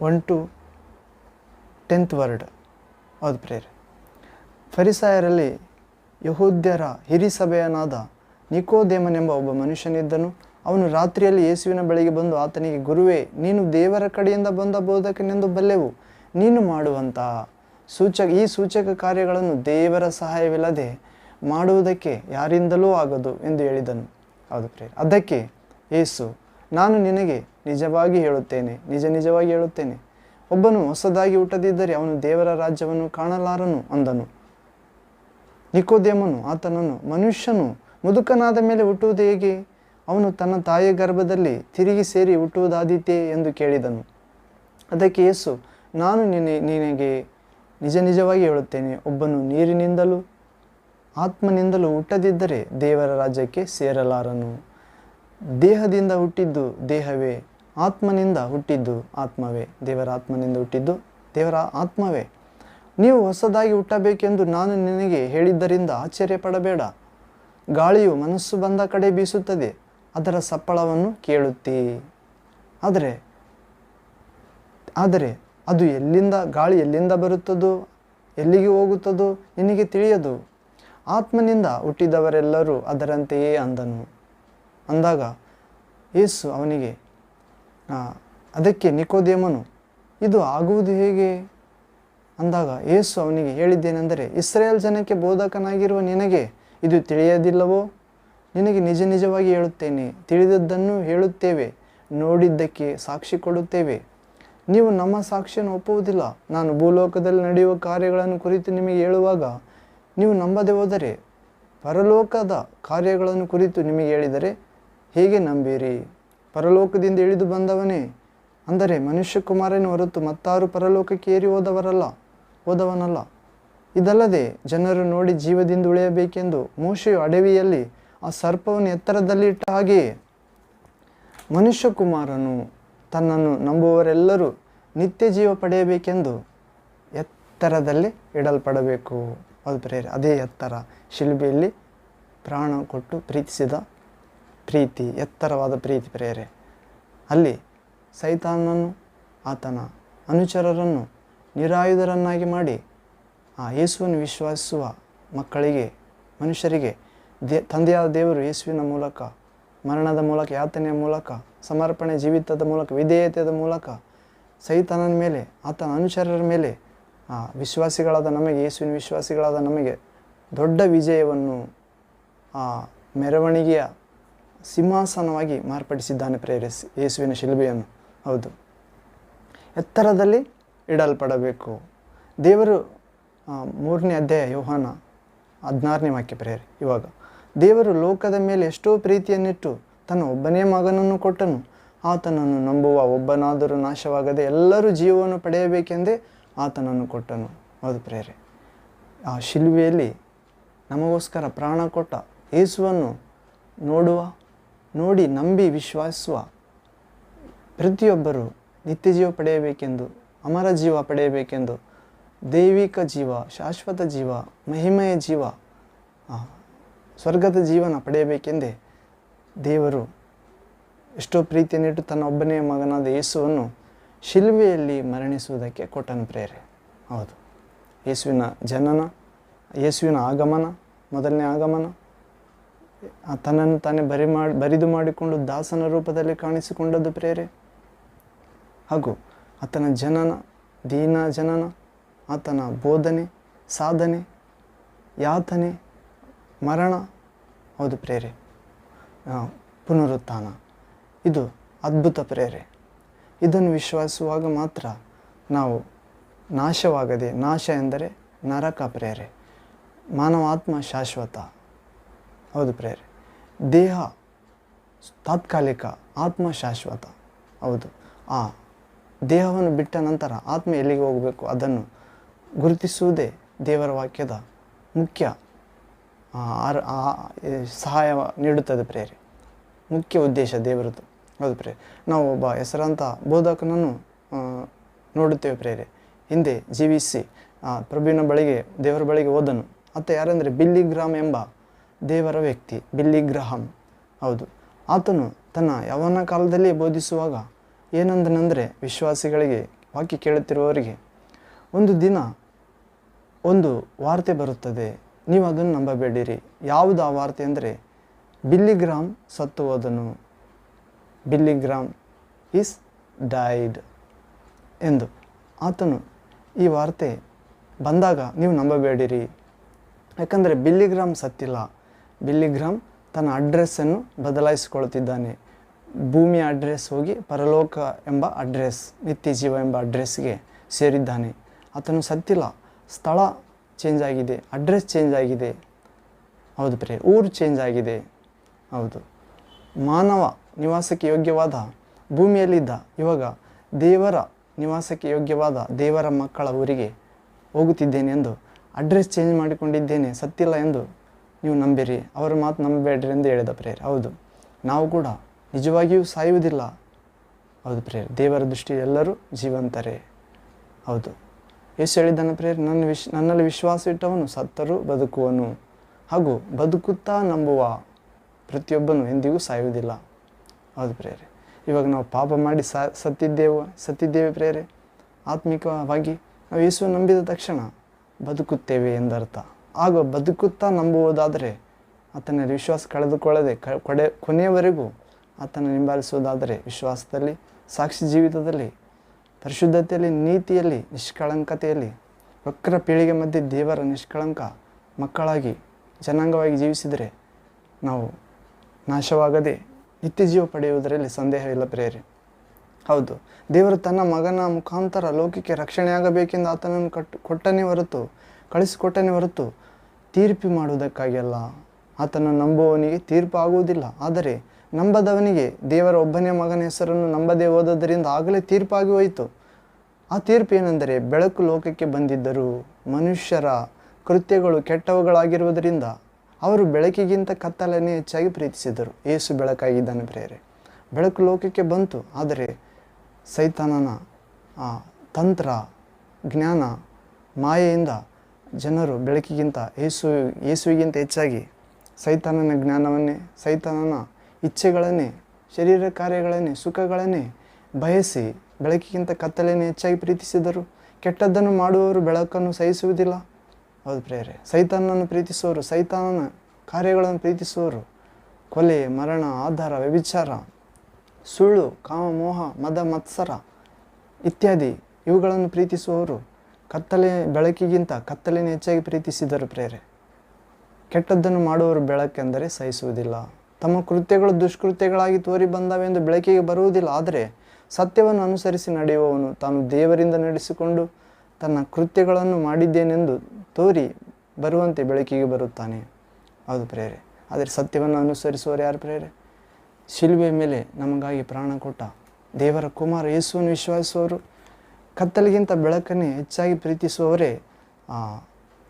one two tenth word ಹೌದು ಪ್ರೇರೆ ಫರಿಸಾಯರಲ್ಲಿ ಯಹೂದ್ಯರ ಹಿರಿಸಭೆಯನಾದ ನಿಕೋದೇಮನೆಂಬ ಒಬ್ಬ ಮನುಷ್ಯನಿದ್ದನು. ಅವನು ರಾತ್ರಿಯಲ್ಲಿ ಯೇಸುವಿನ ಬಳಿಗೆ ಬಂದು ಆತನಿಗೆ, ಗುರುವೇ, ನೀನು ದೇವರ ಕಡೆಯಿಂದ ಬಂದ ಬೋಧಕನೆಂದು ಬಲ್ಲೆವು. ನೀನು ಮಾಡುವಂತಹ ಸೂಚಕ, ಈ ಸೂಚಕ ಕಾರ್ಯಗಳನ್ನು ದೇವರ ಸಹಾಯವಿಲ್ಲದೆ ಮಾಡುವುದಕ್ಕೆ ಯಾರಿಂದಲೂ ಆಗದು ಎಂದು ಹೇಳಿದನು. ಹೌದು ಪ್ರೇರೆ ಅದಕ್ಕೆ ಏಸು ನಾನು ನಿನಗೆ ನಿಜವಾಗಿ ಹೇಳುತ್ತೇನೆ, ನಿಜ ನಿಜವಾಗಿ ಹೇಳುತ್ತೇನೆ. ಒಬ್ಬನು ಹೊಸದಾಗಿ ಹುಟ್ಟದಿದ್ದರೆ ಅವನು ದೇವರ ರಾಜ್ಯವನ್ನು ಕಾಣಲಾರನು ಅಂದನು. ನಿಕೋದೇಮನು ಆತನನ್ನು ಮನುಷ್ಯನು ಮುದುಕನಾದ ಮೇಲೆ ಹುಟ್ಟುವುದು ಹೇಗೆ? ಅವನು ತನ್ನ ತಾಯಿಯ ಗರ್ಭದಲ್ಲಿ ತಿರುಗಿ ಸೇರಿ ಹುಟ್ಟುವುದಾದೀತೆ ಎಂದು ಕೇಳಿದನು. ಅದಕ್ಕೆ ಯೇಸು, ನಾನು ನಿನ್ನೆ ನಿನಗೆ ನಿಜ ನಿಜವಾಗಿ ಹೇಳುತ್ತೇನೆ, ಒಬ್ಬನು ನೀರಿನಿಂದಲೂ ಆತ್ಮನಿಂದಲೂ ಹುಟ್ಟದಿದ್ದರೆ ದೇವರ ರಾಜ್ಯಕ್ಕೆ ಸೇರಲಾರನು. ದೇಹದಿಂದ ಹುಟ್ಟಿದ್ದು ದೇಹವೇ ಆತ್ಮನಿಂದ ಹುಟ್ಟಿದ್ದು ಆತ್ಮವೇ. ದೇವರ ಆತ್ಮನಿಂದ ಹುಟ್ಟಿದ್ದು ದೇವರ ಆತ್ಮವೇ. ನೀವು ಹೊಸದಾಗಿ ಹುಟ್ಟಬೇಕೆಂದು ನಾನು ನಿನಗೆ ಹೇಳಿದ್ದರಿಂದ ಆಶ್ಚರ್ಯ ಪಡಬೇಡ ಗಾಳಿಯು ಮನಸ್ಸು ಬಂದ ಕಡೆ ಬೀಸುತ್ತದೆ, ಅದರ ಸಪ್ಪಳವನ್ನು ಕೇಳುತ್ತೀ. ಆದರೆ ಆದರೆ ಅದು ಎಲ್ಲಿಂದ, ಗಾಳಿ ಎಲ್ಲಿಂದ ಬರುತ್ತದೋ, ಎಲ್ಲಿಗೆ ಹೋಗುತ್ತದೋ ನಿನಗೆ ತಿಳಿಯದು. ಆತ್ಮನಿಂದ ಹುಟ್ಟಿದವರೆಲ್ಲರೂ ಅದರಂತೆಯೇ ಅಂದನು. ಅಂದಾಗ ಯೇಸು ಅವನಿಗೆ ಅದಕ್ಕೆ ನಿಕೋದೇಮನು, ಇದು ಆಗುವುದು ಹೇಗೆ? ಅಂದಾಗ ಏಸು ಅವನಿಗೆ ಹೇಳಿದ್ದೇನೆಂದರೆ ಇಸ್ರೇಲ್ ಜನಕ್ಕೆ ಬೋಧಕನಾಗಿರುವ ನಿನಗೆ ಇದು ತಿಳಿಯದಿಲ್ಲವೋ? ನಿನಗೆ ನಿಜ ನಿಜವಾಗಿ ಹೇಳುತ್ತೇನೆ, ತಿಳಿದದ್ದನ್ನು ಹೇಳುತ್ತೇವೆ, ನೋಡಿದ್ದಕ್ಕೆ ಸಾಕ್ಷಿ ಕೊಡುತ್ತೇವೆ. ನೀವು ನಮ್ಮ ಸಾಕ್ಷಿಯನ್ನು ಒಪ್ಪುವುದಿಲ್ಲ. ನಾನು ಭೂಲೋಕದಲ್ಲಿ ನಡೆಯುವ ಕಾರ್ಯಗಳನ್ನು ಕುರಿತು ನಿಮಗೆ ಹೇಳುವಾಗ, ನೀವು ನಂಬದೆ ಹೋದರೆ, ಪರಲೋಕದ ಕಾರ್ಯಗಳನ್ನು ಕುರಿತು ನಿಮಗೆ ಹೇಳಿದರೆ, ಹೇಗೆ ನಂಬೀರಿ? ಪರಲೋಕದಿಂದ ಇಳಿದು ಬಂದವನೇ. ಅಂದರೆ ಮನುಷ್ಯಕುಮಾರನ ಹೊರತು ಮತ್ತಾರು ಪರಲೋಕಕ್ಕೆ ಏರಿ ಹೋದವರಲ್ಲ, ಹೋದವನಲ್ಲ. ಇದಲ್ಲದೆ ಜನರು ನೋಡಿ ಜೀವದಿಂದ ಉಳಿಯಬೇಕೆಂದು ಮೋಶೆಯು ಅಡವಿಯಲ್ಲಿ ಆ ಸರ್ಪವನ್ನು ಎತ್ತರದಲ್ಲಿ ಇಟ್ಟ ಹಾಗೆಯೇ ಮನುಷ್ಯಕುಮಾರನು ತನ್ನನ್ನು ನಂಬುವವರೆಲ್ಲರೂ ನಿತ್ಯ ಜೀವ ಪಡೆಯಬೇಕೆಂದು ಎತ್ತರದಲ್ಲಿ ಇಡಲ್ಪಡಬೇಕು. ಅದು ಪ್ರೇರೆ ಅದೇ ಎತ್ತರ. ಶಿಲ್ಬೆಯಲ್ಲಿ ಪ್ರಾಣ ಕೊಟ್ಟು ಪ್ರೀತಿಸಿದ ಪ್ರೀತಿ, ಎತ್ತರವಾದ ಪ್ರೀತಿ ಪ್ರೇರೆ ಅಲ್ಲಿ ಸೈತಾನನು ಆತನ ಅನುಚರರನ್ನು ನಿರಾಯುಧರನ್ನಾಗಿ ಮಾಡಿ, ಆ ಯೇಸುವನ್ನು ವಿಶ್ವಾಸಿಸುವ ಮಕ್ಕಳಿಗೆ, ಮನುಷ್ಯರಿಗೆ, ದೇ, ತಂದೆಯಾದ ದೇವರು ಯೇಸುವಿನ ಮೂಲಕ, ಮರಣದ ಮೂಲಕ, ಯಾತನೆಯ ಮೂಲಕ, ಸಮರ್ಪಣೆ ಜೀವಿತದ ಮೂಲಕ ವಿಧೇಯತೆಯ ಮೂಲಕ ಸೈತಾನನ ಮೇಲೆ, ಆತನ ಅನುಚರರ ಮೇಲೆ, ಆ ವಿಶ್ವಾಸಿಗಳಾದ ನಮಗೆ, ಯೇಸುವಿನ ವಿಶ್ವಾಸಿಗಳಾದ ನಮಗೆ ದೊಡ್ಡ ವಿಜಯವನ್ನು, ಆ ಮೆರವಣಿಗೆಯ ಸಿಂಹಾಸನವಾಗಿ ಮಾರ್ಪಡಿಸಿದ್ದಾನೆ ಪ್ರೇರಿಸಿ ಯೇಸುವಿನ ಶಿಲ್ಬೆಯನ್ನು. ಹೌದು. ಎತ್ತರದಲ್ಲಿ ಇಡಲ್ಪಡಬೇಕು. ದೇವರು ಮೂರನೇ ಅಧ್ಯಾಯ ಯೋಹಾನ ಹದಿನಾರನೇ ವಾಕ್ಯ ಪ್ರೇರಿ, ಇವಾಗ, ದೇವರು ಲೋಕದ ಮೇಲೆ ಎಷ್ಟೋ ಪ್ರೀತಿಯನ್ನಿಟ್ಟು ತನ್ನ ಒಬ್ಬನೇ ಮಗನನ್ನು ಕೊಟ್ಟನು. ಆತನನ್ನು ನಂಬುವ ಒಬ್ಬನಾದರೂ ನಾಶವಾಗದೆ ಎಲ್ಲರೂ ಜೀವವನ್ನು ಪಡೆಯಬೇಕೆಂದೇ ಆತನನ್ನು ಕೊಟ್ಟನು. ಹೌದು ಪ್ರೇರೆ. ಆ ಶಿಲುಬೆಯಲ್ಲಿ ನಮಗೋಸ್ಕರ ಪ್ರಾಣ ಕೊಟ್ಟ ಯೇಸುವನ್ನು ನೋಡುವ ನೋಡಿ ನಂಬಿ ವಿಶ್ವಾಸುವ ಪ್ರತಿಯೊಬ್ಬರು ನಿತ್ಯ ಜೀವ ಪಡೆಯಬೇಕೆಂದು, ಅಮರ ಜೀವ ಪಡೆಯಬೇಕೆಂದು, ದೈವಿಕ ಜೀವ, ಶಾಶ್ವತ ಜೀವ, ಮಹಿಮೆಯ ಜೀವ ಸ್ವರ್ಗದ ಜೀವನ ಪಡೆಯಬೇಕೆಂದೇ ದೇವರು ಎಷ್ಟೋ ಪ್ರೀತಿಯನ್ನಿಟ್ಟು ತನ್ನ ಒಬ್ಬನೇ ಮಗನಾದ ಯೇಸುವನ್ನು ಶಿಲ್ವೆಯಲ್ಲಿ ಮರಣಿಸುವುದಕ್ಕೆ ಕೊಟ್ಟನು ಪ್ರೇರೆ. ಹೌದು. ಯೇಸುವಿನ ಜನನ, ಯೇಸುವಿನ ಆಗಮನ, ಮೊದಲನೇ ಆಗಮನ ತನ್ನನ್ನು ತಾನೇ ಬರಿ ಮಾಡಿ, ಬರಿದು ಮಾಡಿಕೊಂಡು ದಾಸನ ರೂಪದಲ್ಲಿ ಕಾಣಿಸಿಕೊಂಡದ್ದು ಪ್ರೇರೆ. ಹಾಗೂ ಆತನ ಜನನ, ದೀನ ಜನನ, ಆತನ ಬೋಧನೆ, ಸಾಧನೆ, ಯಾತನೆ, ಮರಣ, ಹೌದು ಪ್ರೇರೆ. ಪುನರುತ್ಥಾನ. ಇದು ಅದ್ಭುತ ಪ್ರೇರೆ. ಇದನ್ನು ವಿಶ್ವಾಸುವಾಗ ಮಾತ್ರ ನಾವು ನಾಶವಾಗದೆ, ನಾಶ ಎಂದರೆ ನರಕ ಪ್ರೇರೆ. ಮಾನವಾತ್ಮ ಶಾಶ್ವತ. ಹೌದು ಪ್ರೇರೆ ದೇಹ ತಾತ್ಕಾಲಿಕ ಆತ್ಮ ಶಾಶ್ವತ ಹೌದು. ಆ ದೇಹವನ್ನು ಬಿಟ್ಟ ನಂತರ ಆತ್ಮ ಎಲ್ಲಿಗೆ ಹೋಗಬೇಕು? ಅದನ್ನು ಗುರುತಿಸುವುದೇ ದೇವರ ವಾಕ್ಯದ ಮುಖ್ಯ ಆರ್- ಸಹಾಯ ನೀಡುತ್ತದೆ ಪ್ರೇರೆ ಮುಖ್ಯ ಉದ್ದೇಶ ದೇವರದ್ದು ಹೌದು ಪ್ರೇರೆ ನಾವು ಒಬ್ಬ ಹೆಸರಾಂತ ಬೋಧಕನನ್ನು ನೋಡುತ್ತೇವೆ ಪ್ರೇರೆ ಹಿಂದೆ ಜೀವಿಸಿ ಪ್ರಭುವಿನ ಬಳಿಗೆ, ದೇವರ ಬಳಿಗೆ ಹೋದನು. ಮತ್ತು ಯಾರೆಂದರೆ ಬಿಲ್ಲಿ ಗ್ರಾಮ್ ಎಂಬ ದೇವರ ವ್ಯಕ್ತಿ, ಬಿಲ್ಲಿ ಗ್ರಹಂ. ಹೌದು. ಆತನು ತನ್ನ ಯವನ ಕಾಲದಲ್ಲಿ ಬೋಧಿಸುವಾಗ ಏನಂದನೆಂದರೆ ವಿಶ್ವಾಸಿಗಳಿಗೆ ವಾಕ್ಯ ಕೇಳುತ್ತಿರುವವರಿಗೆ, ಒಂದು ದಿನ ಒಂದು ವಾರ್ತೆ ಬರುತ್ತದೆ. ನೀವು ಅದನ್ನು ನಂಬಬೇಡಿರಿ. ಯಾವುದು ಆ ವಾರ್ತೆ ಅಂದರೆ ಬಿಲ್ಲಿಗ್ರಾಮ್ ಸತ್ತು ಹೋದನು ಬಿಲ್ಲಿಗ್ರಾಮ್ ಈಸ್ ಡೈಡ್ ಎಂದು ಆತನು ಈ ವಾರ್ತೆ ಬಂದಾಗ ನೀವು ನಂಬಬೇಡಿರಿ. ಯಾಕಂದರೆ ಬಿಲ್ಲಿಗ್ರಾಮ್ ಸತ್ತಿಲ್ಲ. ಬಿಲ್ಲಿಗ್ರಾಮ್ ತನ್ನ ಅಡ್ರೆಸ್ಸನ್ನು ಬದಲಾಯಿಸಿಕೊಳ್ಳುತ್ತಿದ್ದಾನೆ. ಭೂಮಿಯ ಅಡ್ರೆಸ್ ಹೋಗಿ ಪರಲೋಕ ಎಂಬ ಅಡ್ರೆಸ್, ನಿತ್ಯ ಜೀವ ಎಂಬ ಅಡ್ರೆಸ್ಗೆ ಸೇರಿದ್ದಾನೆ. ಆತನು ಸತ್ತಿಲ್ಲ. ಸ್ಥಳ ಚೇಂಜ್ ಆಗಿದೆ. ಅಡ್ರೆಸ್ ಚೇಂಜ್ ಆಗಿದೆ. ಹೌದು ಪ್ರೇ ಊರು ಚೇಂಜ್ ಆಗಿದೆ. ಹೌದು. ಮಾನವ ನಿವಾಸಕ್ಕೆ ಯೋಗ್ಯವಾದ ಭೂಮಿಯಲ್ಲಿದ್ದ ಇವಾಗ ದೇವರ ನಿವಾಸಕ್ಕೆ ಯೋಗ್ಯವಾದ ದೇವರ ಮಕ್ಕಳ ಊರಿಗೆ ಹೋಗುತ್ತಿದ್ದೇನೆ ಎಂದು ಅಡ್ರೆಸ್ ಚೇಂಜ್ ಮಾಡಿಕೊಂಡಿದ್ದೇನೆ, ಸತ್ತಿಲ್ಲ ಎಂದು ನೀವು ನಂಬಿರಿ. ಅವರ ಮಾತು ನಂಬಬೇಡ್ರಿ ಎಂದು ಹೇಳಿದ ಪ್ರೇಯರ್. ಹೌದು. ನಾವು ಕೂಡ ನಿಜವಾಗಿಯೂ ಸಾಯುವುದಿಲ್ಲ. ಹೌದು ಪ್ರೇಯರ್. ದೇವರ ದೃಷ್ಟಿ ಎಲ್ಲರೂ ಜೀವಂತರೇ. ಹೌದು. ಯೇಸು ಹೇಳಿದ್ದಾನೆ ಪ್ರೇಯರ್, ನನ್ನ ವಿಶ್, ನನ್ನಲ್ಲಿ ವಿಶ್ವಾಸ ಇಟ್ಟವನು ಸತ್ತರೂ ಬದುಕುವನು. ಹಾಗೂ ಬದುಕುತ್ತಾ ನಂಬುವ ಪ್ರತಿಯೊಬ್ಬನು ಎಂದಿಗೂ ಸಾಯುವುದಿಲ್ಲ. ಹೌದು ಪ್ರೇರೆ ಇವಾಗ ನಾವು ಪಾಪ ಮಾಡಿ ಸಾ, ಸತ್ತಿದ್ದೇವೆ ಸತ್ತಿದ್ದೇವೆ ಪ್ರೇರೆ ಆತ್ಮಿಕವಾಗಿ ನಾವು ಯೇಸು ನಂಬಿದ ತಕ್ಷಣ ಬದುಕುತ್ತೇವೆ ಎಂದರ್ಥ. ಆಗ ಬದುಕುತ್ತಾ ನಂಬುವುದಾದರೆ ಆತನ ವಿಶ್ವಾಸ ಕಳೆದುಕೊಳ್ಳದೆ ಕೊಡೆ, ಕೊನೆಯವರೆಗೂ ಆತನ ಹಿಂಬಾಲಿಸುವುದಾದರೆ ವಿಶ್ವಾಸದಲ್ಲಿ, ಸಾಕ್ಷಿ ಜೀವಿತದಲ್ಲಿ, ಪರಿಶುದ್ಧತೆಯಲ್ಲಿ, ನೀತಿಯಲ್ಲಿ, ನಿಷ್ಕಳಂಕತೆಯಲ್ಲಿ, ವಕ್ರ ಪೀಳಿಗೆ ಮಧ್ಯೆ ದೇವರ ನಿಷ್ಕಳಂಕ, ಮಕ್ಕಳಾಗಿ, ಜನಾಂಗವಾಗಿ ಜೀವಿಸಿದರೆ ನಾವು ನಾಶವಾಗದೆ ನಿತ್ಯ ಜೀವ ಪಡೆಯುವುದರಲ್ಲಿ ಸಂದೇಹವಿಲ್ಲ ಪ್ರೇರೆ ಹೌದು, ದೇವರು ತನ್ನ ಮಗನ ಮುಖಾಂತರ ಲೋಕಕ್ಕೆ ರಕ್ಷಣೆಯಾಗಬೇಕೆಂದು ಆತನನ್ನು ಕಟ್ ಕೊಟ್ಟನೇ ಹೊರತು, ಕಳಿಸಿಕೊಟ್ಟನೇ ಹೊರತು ತೀರ್ಪು ಮಾಡುವುದಕ್ಕಾಗಿ ಅಲ್ಲ ಆತನನ್ನು ನಂಬುವವನಿಗೆ ತೀರ್ಪು ಆಗುವುದಿಲ್ಲ ಆದರೆ ನಂಬದವನಿಗೆ ದೇವರ ಒಬ್ಬನೇ ಮಗನ ಹೆಸರನ್ನು ನಂಬದೇ ಹೋದದರಿಂದ ಆಗಲೇ ತೀರ್ಪಾಗಿ ಹೋಯಿತು. ಆ ತೀರ್ಪು ಏನೆಂದರೆ ಬೆಳಕು ಲೋಕಕ್ಕೆ ಬಂದಿದ್ದರು ಮನುಷ್ಯರ ಕೃತ್ಯಗಳು ಕೆಟ್ಟವುಗಳಾಗಿರುವುದರಿಂದ ಅವರು ಬೆಳಕಿಗಿಂತ ಕತ್ತಲನ್ನೇ ಹೆಚ್ಚಾಗಿ ಪ್ರೀತಿಸಿದರು. ಏಸು ಬೆಳಕಾಗಿದ್ದಾನೆ ಪ್ರೇರೆ ಬೆಳಕು ಲೋಕಕ್ಕೆ ಬಂತು, ಆದರೆ ಸೈತಾನನ, ಆ ತಂತ್ರ, ಜ್ಞಾನ, ಮಾಯೆಯಿಂದ ಜನರು ಬೆಳಕಿಗಿಂತ ಏಸು ಯೇಸುವಿಗಿಂತ ಹೆಚ್ಚಾಗಿ ಸೈತಾನನ ಜ್ಞಾನವನ್ನೇ, ಸೈತಾನನ ಇಚ್ಛೆಗಳನ್ನೇ, ಶರೀರ ಕಾರ್ಯಗಳನ್ನೇ, ಸುಖಗಳನ್ನೇ ಬಯಸಿ ಬೆಳಕಿಗಿಂತ ಕತ್ತಲೆಯನ್ನು ಹೆಚ್ಚಾಗಿ ಪ್ರೀತಿಸಿದರು. ಕೆಟ್ಟದ್ದನ್ನು ಮಾಡುವವರು ಬೆಳಕನ್ನು ಸಹಿಸುವುದಿಲ್ಲ. ಹೌದು ಪ್ರೇರೆ ಸೈತಾನನ್ನು ಪ್ರೀತಿಸುವವರು, ಸೈತಾನನ ಕಾರ್ಯಗಳನ್ನು ಪ್ರೀತಿಸುವವರು, ಕೊಲೆ, ಮರಣ, ಆಧಾರ, ವ್ಯಭಿಚಾರ, ಸುಳ್ಳು, ಕಾಮ, ಮೋಹ, ಮದ, ಮತ್ಸರ ಇತ್ಯಾದಿ ಇವುಗಳನ್ನು ಪ್ರೀತಿಸುವವರು ಕತ್ತಲೆ ಬೆಳಕಿಗಿಂತ ಕತ್ತಲೆಯನ್ನು ಹೆಚ್ಚಾಗಿ ಪ್ರೀತಿಸಿದರು ಪ್ರೇರೆ. ಕೆಟ್ಟದ್ದನ್ನು ಮಾಡುವವರು ಬೆಳಕೆಂದರೆ ಸಹಿಸುವುದಿಲ್ಲ. ತಮ್ಮ ಕೃತ್ಯಗಳು ದುಷ್ಕೃತ್ಯಗಳಾಗಿ ತೋರಿ ಬಂದವೆಂದು ಬೆಳಕಿಗೆ ಬರುವುದಿಲ್ಲ. ಆದರೆ ಸತ್ಯವನ್ನು ಅನುಸರಿಸಿ ನಡೆಯುವವನು ತಾನು ದೇವರಿಂದ ನಡೆಸಿಕೊಂಡು ತನ್ನ ಕೃತ್ಯಗಳನ್ನು ಮಾಡಿದ್ದೇನೆಂದು ತೋರಿ ಬರುವಂತೆ ಬೆಳಕಿಗೆ ಬರುತ್ತಾನೆ. ಅದು ಪ್ರೇರೆ. ಆದರೆ ಸತ್ಯವನ್ನು ಅನುಸರಿಸುವವರು ಯಾರು ಪ್ರೇರೆ? ಶಿಲುಬೆ ಮೇಲೆ ನಮಗಾಗಿ ಪ್ರಾಣ ಕೊಟ್ಟ ದೇವರ ಕುಮಾರ ಯೇಸುವನ್ನು ವಿಶ್ವಾಸಿಸುವವರು ಕತ್ತಲಿಗಿಂತ ಬೆಳಕನ್ನೇ ಹೆಚ್ಚಾಗಿ ಪ್ರೀತಿಸುವವರೇ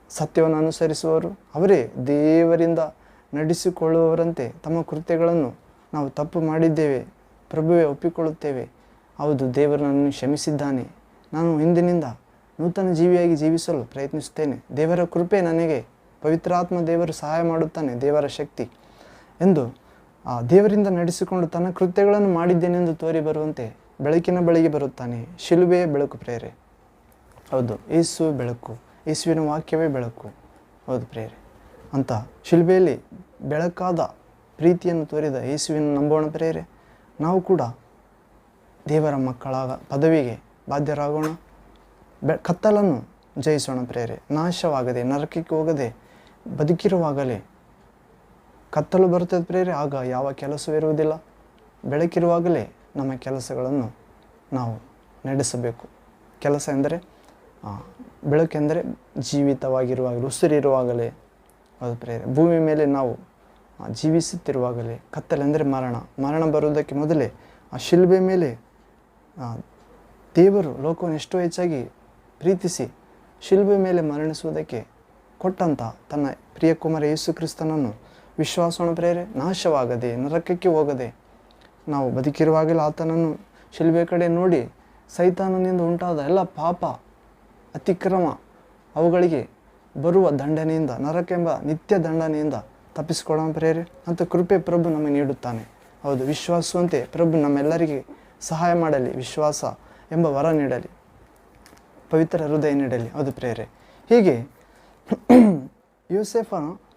ಸತ್ಯವನ್ನು ಅನುಸರಿಸುವವರು. ಅವರೇ ದೇವರಿಂದ ನಡೆಸಿಕೊಳ್ಳುವವರಂತೆ ತಮ್ಮ ಕೃತ್ಯಗಳನ್ನು ನಾವು ತಪ್ಪು ಮಾಡಿದ್ದೇವೆ, ಪ್ರಭುವೇ ಒಪ್ಪಿಕೊಳ್ಳುತ್ತೇವೆ. ಹೌದು, ದೇವರು ನನ್ನನ್ನು ನಾನು ಇಂದಿನಿಂದ ನೂತನ ಜೀವಿಯಾಗಿ ಜೀವಿಸಲು ಪ್ರಯತ್ನಿಸುತ್ತೇನೆ. ದೇವರ ಕೃಪೆ ನನಗೆ ಪವಿತ್ರಾತ್ಮ ದೇವರು ಸಹಾಯ ಮಾಡುತ್ತಾನೆ, ದೇವರ ಶಕ್ತಿ ಎಂದು ದೇವರಿಂದ ನಡೆಸಿಕೊಂಡು ತನ್ನ ಕೃತ್ಯಗಳನ್ನು ಮಾಡಿದ್ದೇನೆಂದು ತೋರಿ ಬರುವಂತೆ ಬೆಳಕಿನ ಬಳಿಗೆ ಬರುತ್ತಾನೆ. ಶಿಲುಬೆಯ ಬೆಳಕು ಪ್ರೇರೆ. ಹೌದು, ಯೇಸು ಬೆಳಕು, ಯೇಸುವಿನ ವಾಕ್ಯವೇ ಬೆಳಕು. ಹೌದು ಪ್ರೇರೆ. ಅಂತ ಶಿಲುಬೆಯಲ್ಲಿ ಬೆಳಕಾದ ಪ್ರೀತಿಯನ್ನು ತೋರಿದ ಯೇಸುವಿನ ನಂಬೋಣ ಪ್ರೇರೆ, ನಾವು ಕೂಡ ದೇವರ ಮಕ್ಕಳಾಗ, ಪದವಿಗೆ ಬಾಧ್ಯರಾಗೋಣ. ಬೆ, ಕತ್ತಲನ್ನು ಜಯಿಸೋಣ ಪ್ರೇರೆ. ನಾಶವಾಗದೆ, ನರಕಕ್ಕೆ ಹೋಗದೆ, ಬದುಕಿರುವಾಗಲೇ ಕತ್ತಲು ಬರುತ್ತದೆ ಪ್ರೇರೆ. ಆಗ ಯಾವ ಕೆಲಸವಿರುವುದಿಲ್ಲ ಬೆಳಕಿರುವಾಗಲೇ ನಮ್ಮ ಕೆಲಸಗಳನ್ನು ನಾವು ನಡೆಸಬೇಕು. ಕೆಲಸ ಎಂದರೆ ಬೆಳಕೆಂದರೆ ಜೀವಿತವಾಗಿರುವಾಗಲೇ ಉಸಿರಿರುವಾಗಲೇ ಅದು ಪ್ರೇರೆ ಭೂಮಿ ಮೇಲೆ ನಾವು ಜೀವಿಸುತ್ತಿರುವಾಗಲೇ ಕತ್ತಲೆಂದರೆ ಮರಣ. ಮರಣ ಬರುವುದಕ್ಕೆ ಮೊದಲೇ ಆ ಶಿಲ್ಬೆ ಮೇಲೆ ದೇವರು ಲೋಕವನ್ನು ಎಷ್ಟೋ ಹೆಚ್ಚಾಗಿ ಪ್ರೀತಿಸಿ ಶಿಲ್ಬೆ ಮೇಲೆ ಮರಣಿಸುವುದಕ್ಕೆ ಕೊಟ್ಟಂಥ ತನ್ನ ಪ್ರಿಯಕುಮಾರ ಯೇಸು ಕ್ರಿಸ್ತನನ್ನು ವಿಶ್ವಾಸವನ್ನು ಪ್ರೇರೆ ನಾಶವಾಗದೆ, ನರಕಕ್ಕೆ ಹೋಗದೆ ನಾವು ಬದುಕಿರುವಾಗಲೇ ಆತನನ್ನು ಶಿಲ್ಬೆ ಕಡೆ ನೋಡಿ ಸೈತಾನನಿಂದ ಉಂಟಾದ ಎಲ್ಲ ಪಾಪ, ಅತಿಕ್ರಮ ಅವುಗಳಿಗೆ ಬರುವ ದಂಡನೆಯಿಂದ, ನರಕೆಂಬ ನಿತ್ಯ ದಂಡನೆಯಿಂದ ತಪ್ಪಿಸಿಕೊಡೋಣ ಪ್ರೇರೆ ಅಂತ ಕೃಪೆ ಪ್ರಭು ನಮಗೆ ನೀಡುತ್ತಾನೆ. ಹೌದು, ವಿಶ್ವಾಸುವಂತೆ ಪ್ರಭು ನಮ್ಮೆಲ್ಲರಿಗೆ ಸಹಾಯ ಮಾಡಲಿ, ವಿಶ್ವಾಸ ಎಂಬ ವರ ನೀಡಲಿ, ಪವಿತ್ರ ಹೃದಯ ನೀಡಲಿ. ಅದು ಪ್ರೇರೆ ಹೀಗೆ ಯೂಸೆಫ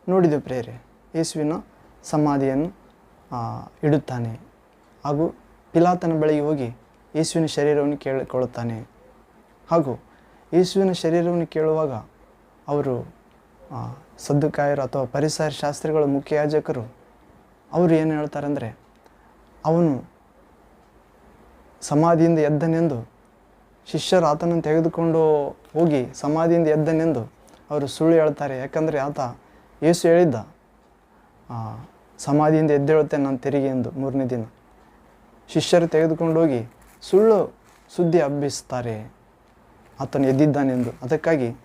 ನೋಡಿದ ಪ್ರೇರೆ ಯೇಸುವಿನ ಸಮಾಧಿಯನ್ನು ಇಡುತ್ತಾನೆ. ಹಾಗೂ ಪಿಲಾತನ ಬಳಿಗೆ ಹೋಗಿ ಯೇಸುವಿನ ಶರೀರವನ್ನು ಕೇಳಿಕೊಳ್ಳುತ್ತಾನೆ. ಹಾಗೂ ಯೇಸುವಿನ ಶರೀರವನ್ನು ಕೇಳುವಾಗ ಅವರು ಸದ್ದುಕಾಯರು ಅಥವಾ ಪರಿಸರ ಶಾಸ್ತ್ರಿಗಳ ಮುಖ್ಯ ಯಾಜಕರು ಅವರು ಏನು ಹೇಳ್ತಾರೆ ಅಂದರೆ ಅವನು ಸಮಾಧಿಯಿಂದ ಎದ್ದನೆಂದು ಶಿಷ್ಯರು ಆತನನ್ನು ತೆಗೆದುಕೊಂಡು ಹೋಗಿ ಸಮಾಧಿಯಿಂದ ಎದ್ದನೆಂದು ಅವರು ಸುಳ್ಳು ಹೇಳ್ತಾರೆ. ಯಾಕಂದರೆ ಆತ ಯೇಸು ಹೇಳಿದ್ದ ಸಮಾಧಿಯಿಂದ ಎದ್ದೇಳುತ್ತೆ ನಾನು ತೆರಿಗೆ ಎಂದು ಮೂರನೇ ದಿನ. ಶಿಷ್ಯರು ತೆಗೆದುಕೊಂಡೋಗಿ ಸುಳ್ಳು ಸುದ್ದಿ ಹಬ್ಬಿಸ್ತಾರೆ. ಆತನು ಎದ್ದಿದ್ದಾನೆಂದು. ಅದಕ್ಕಾಗಿ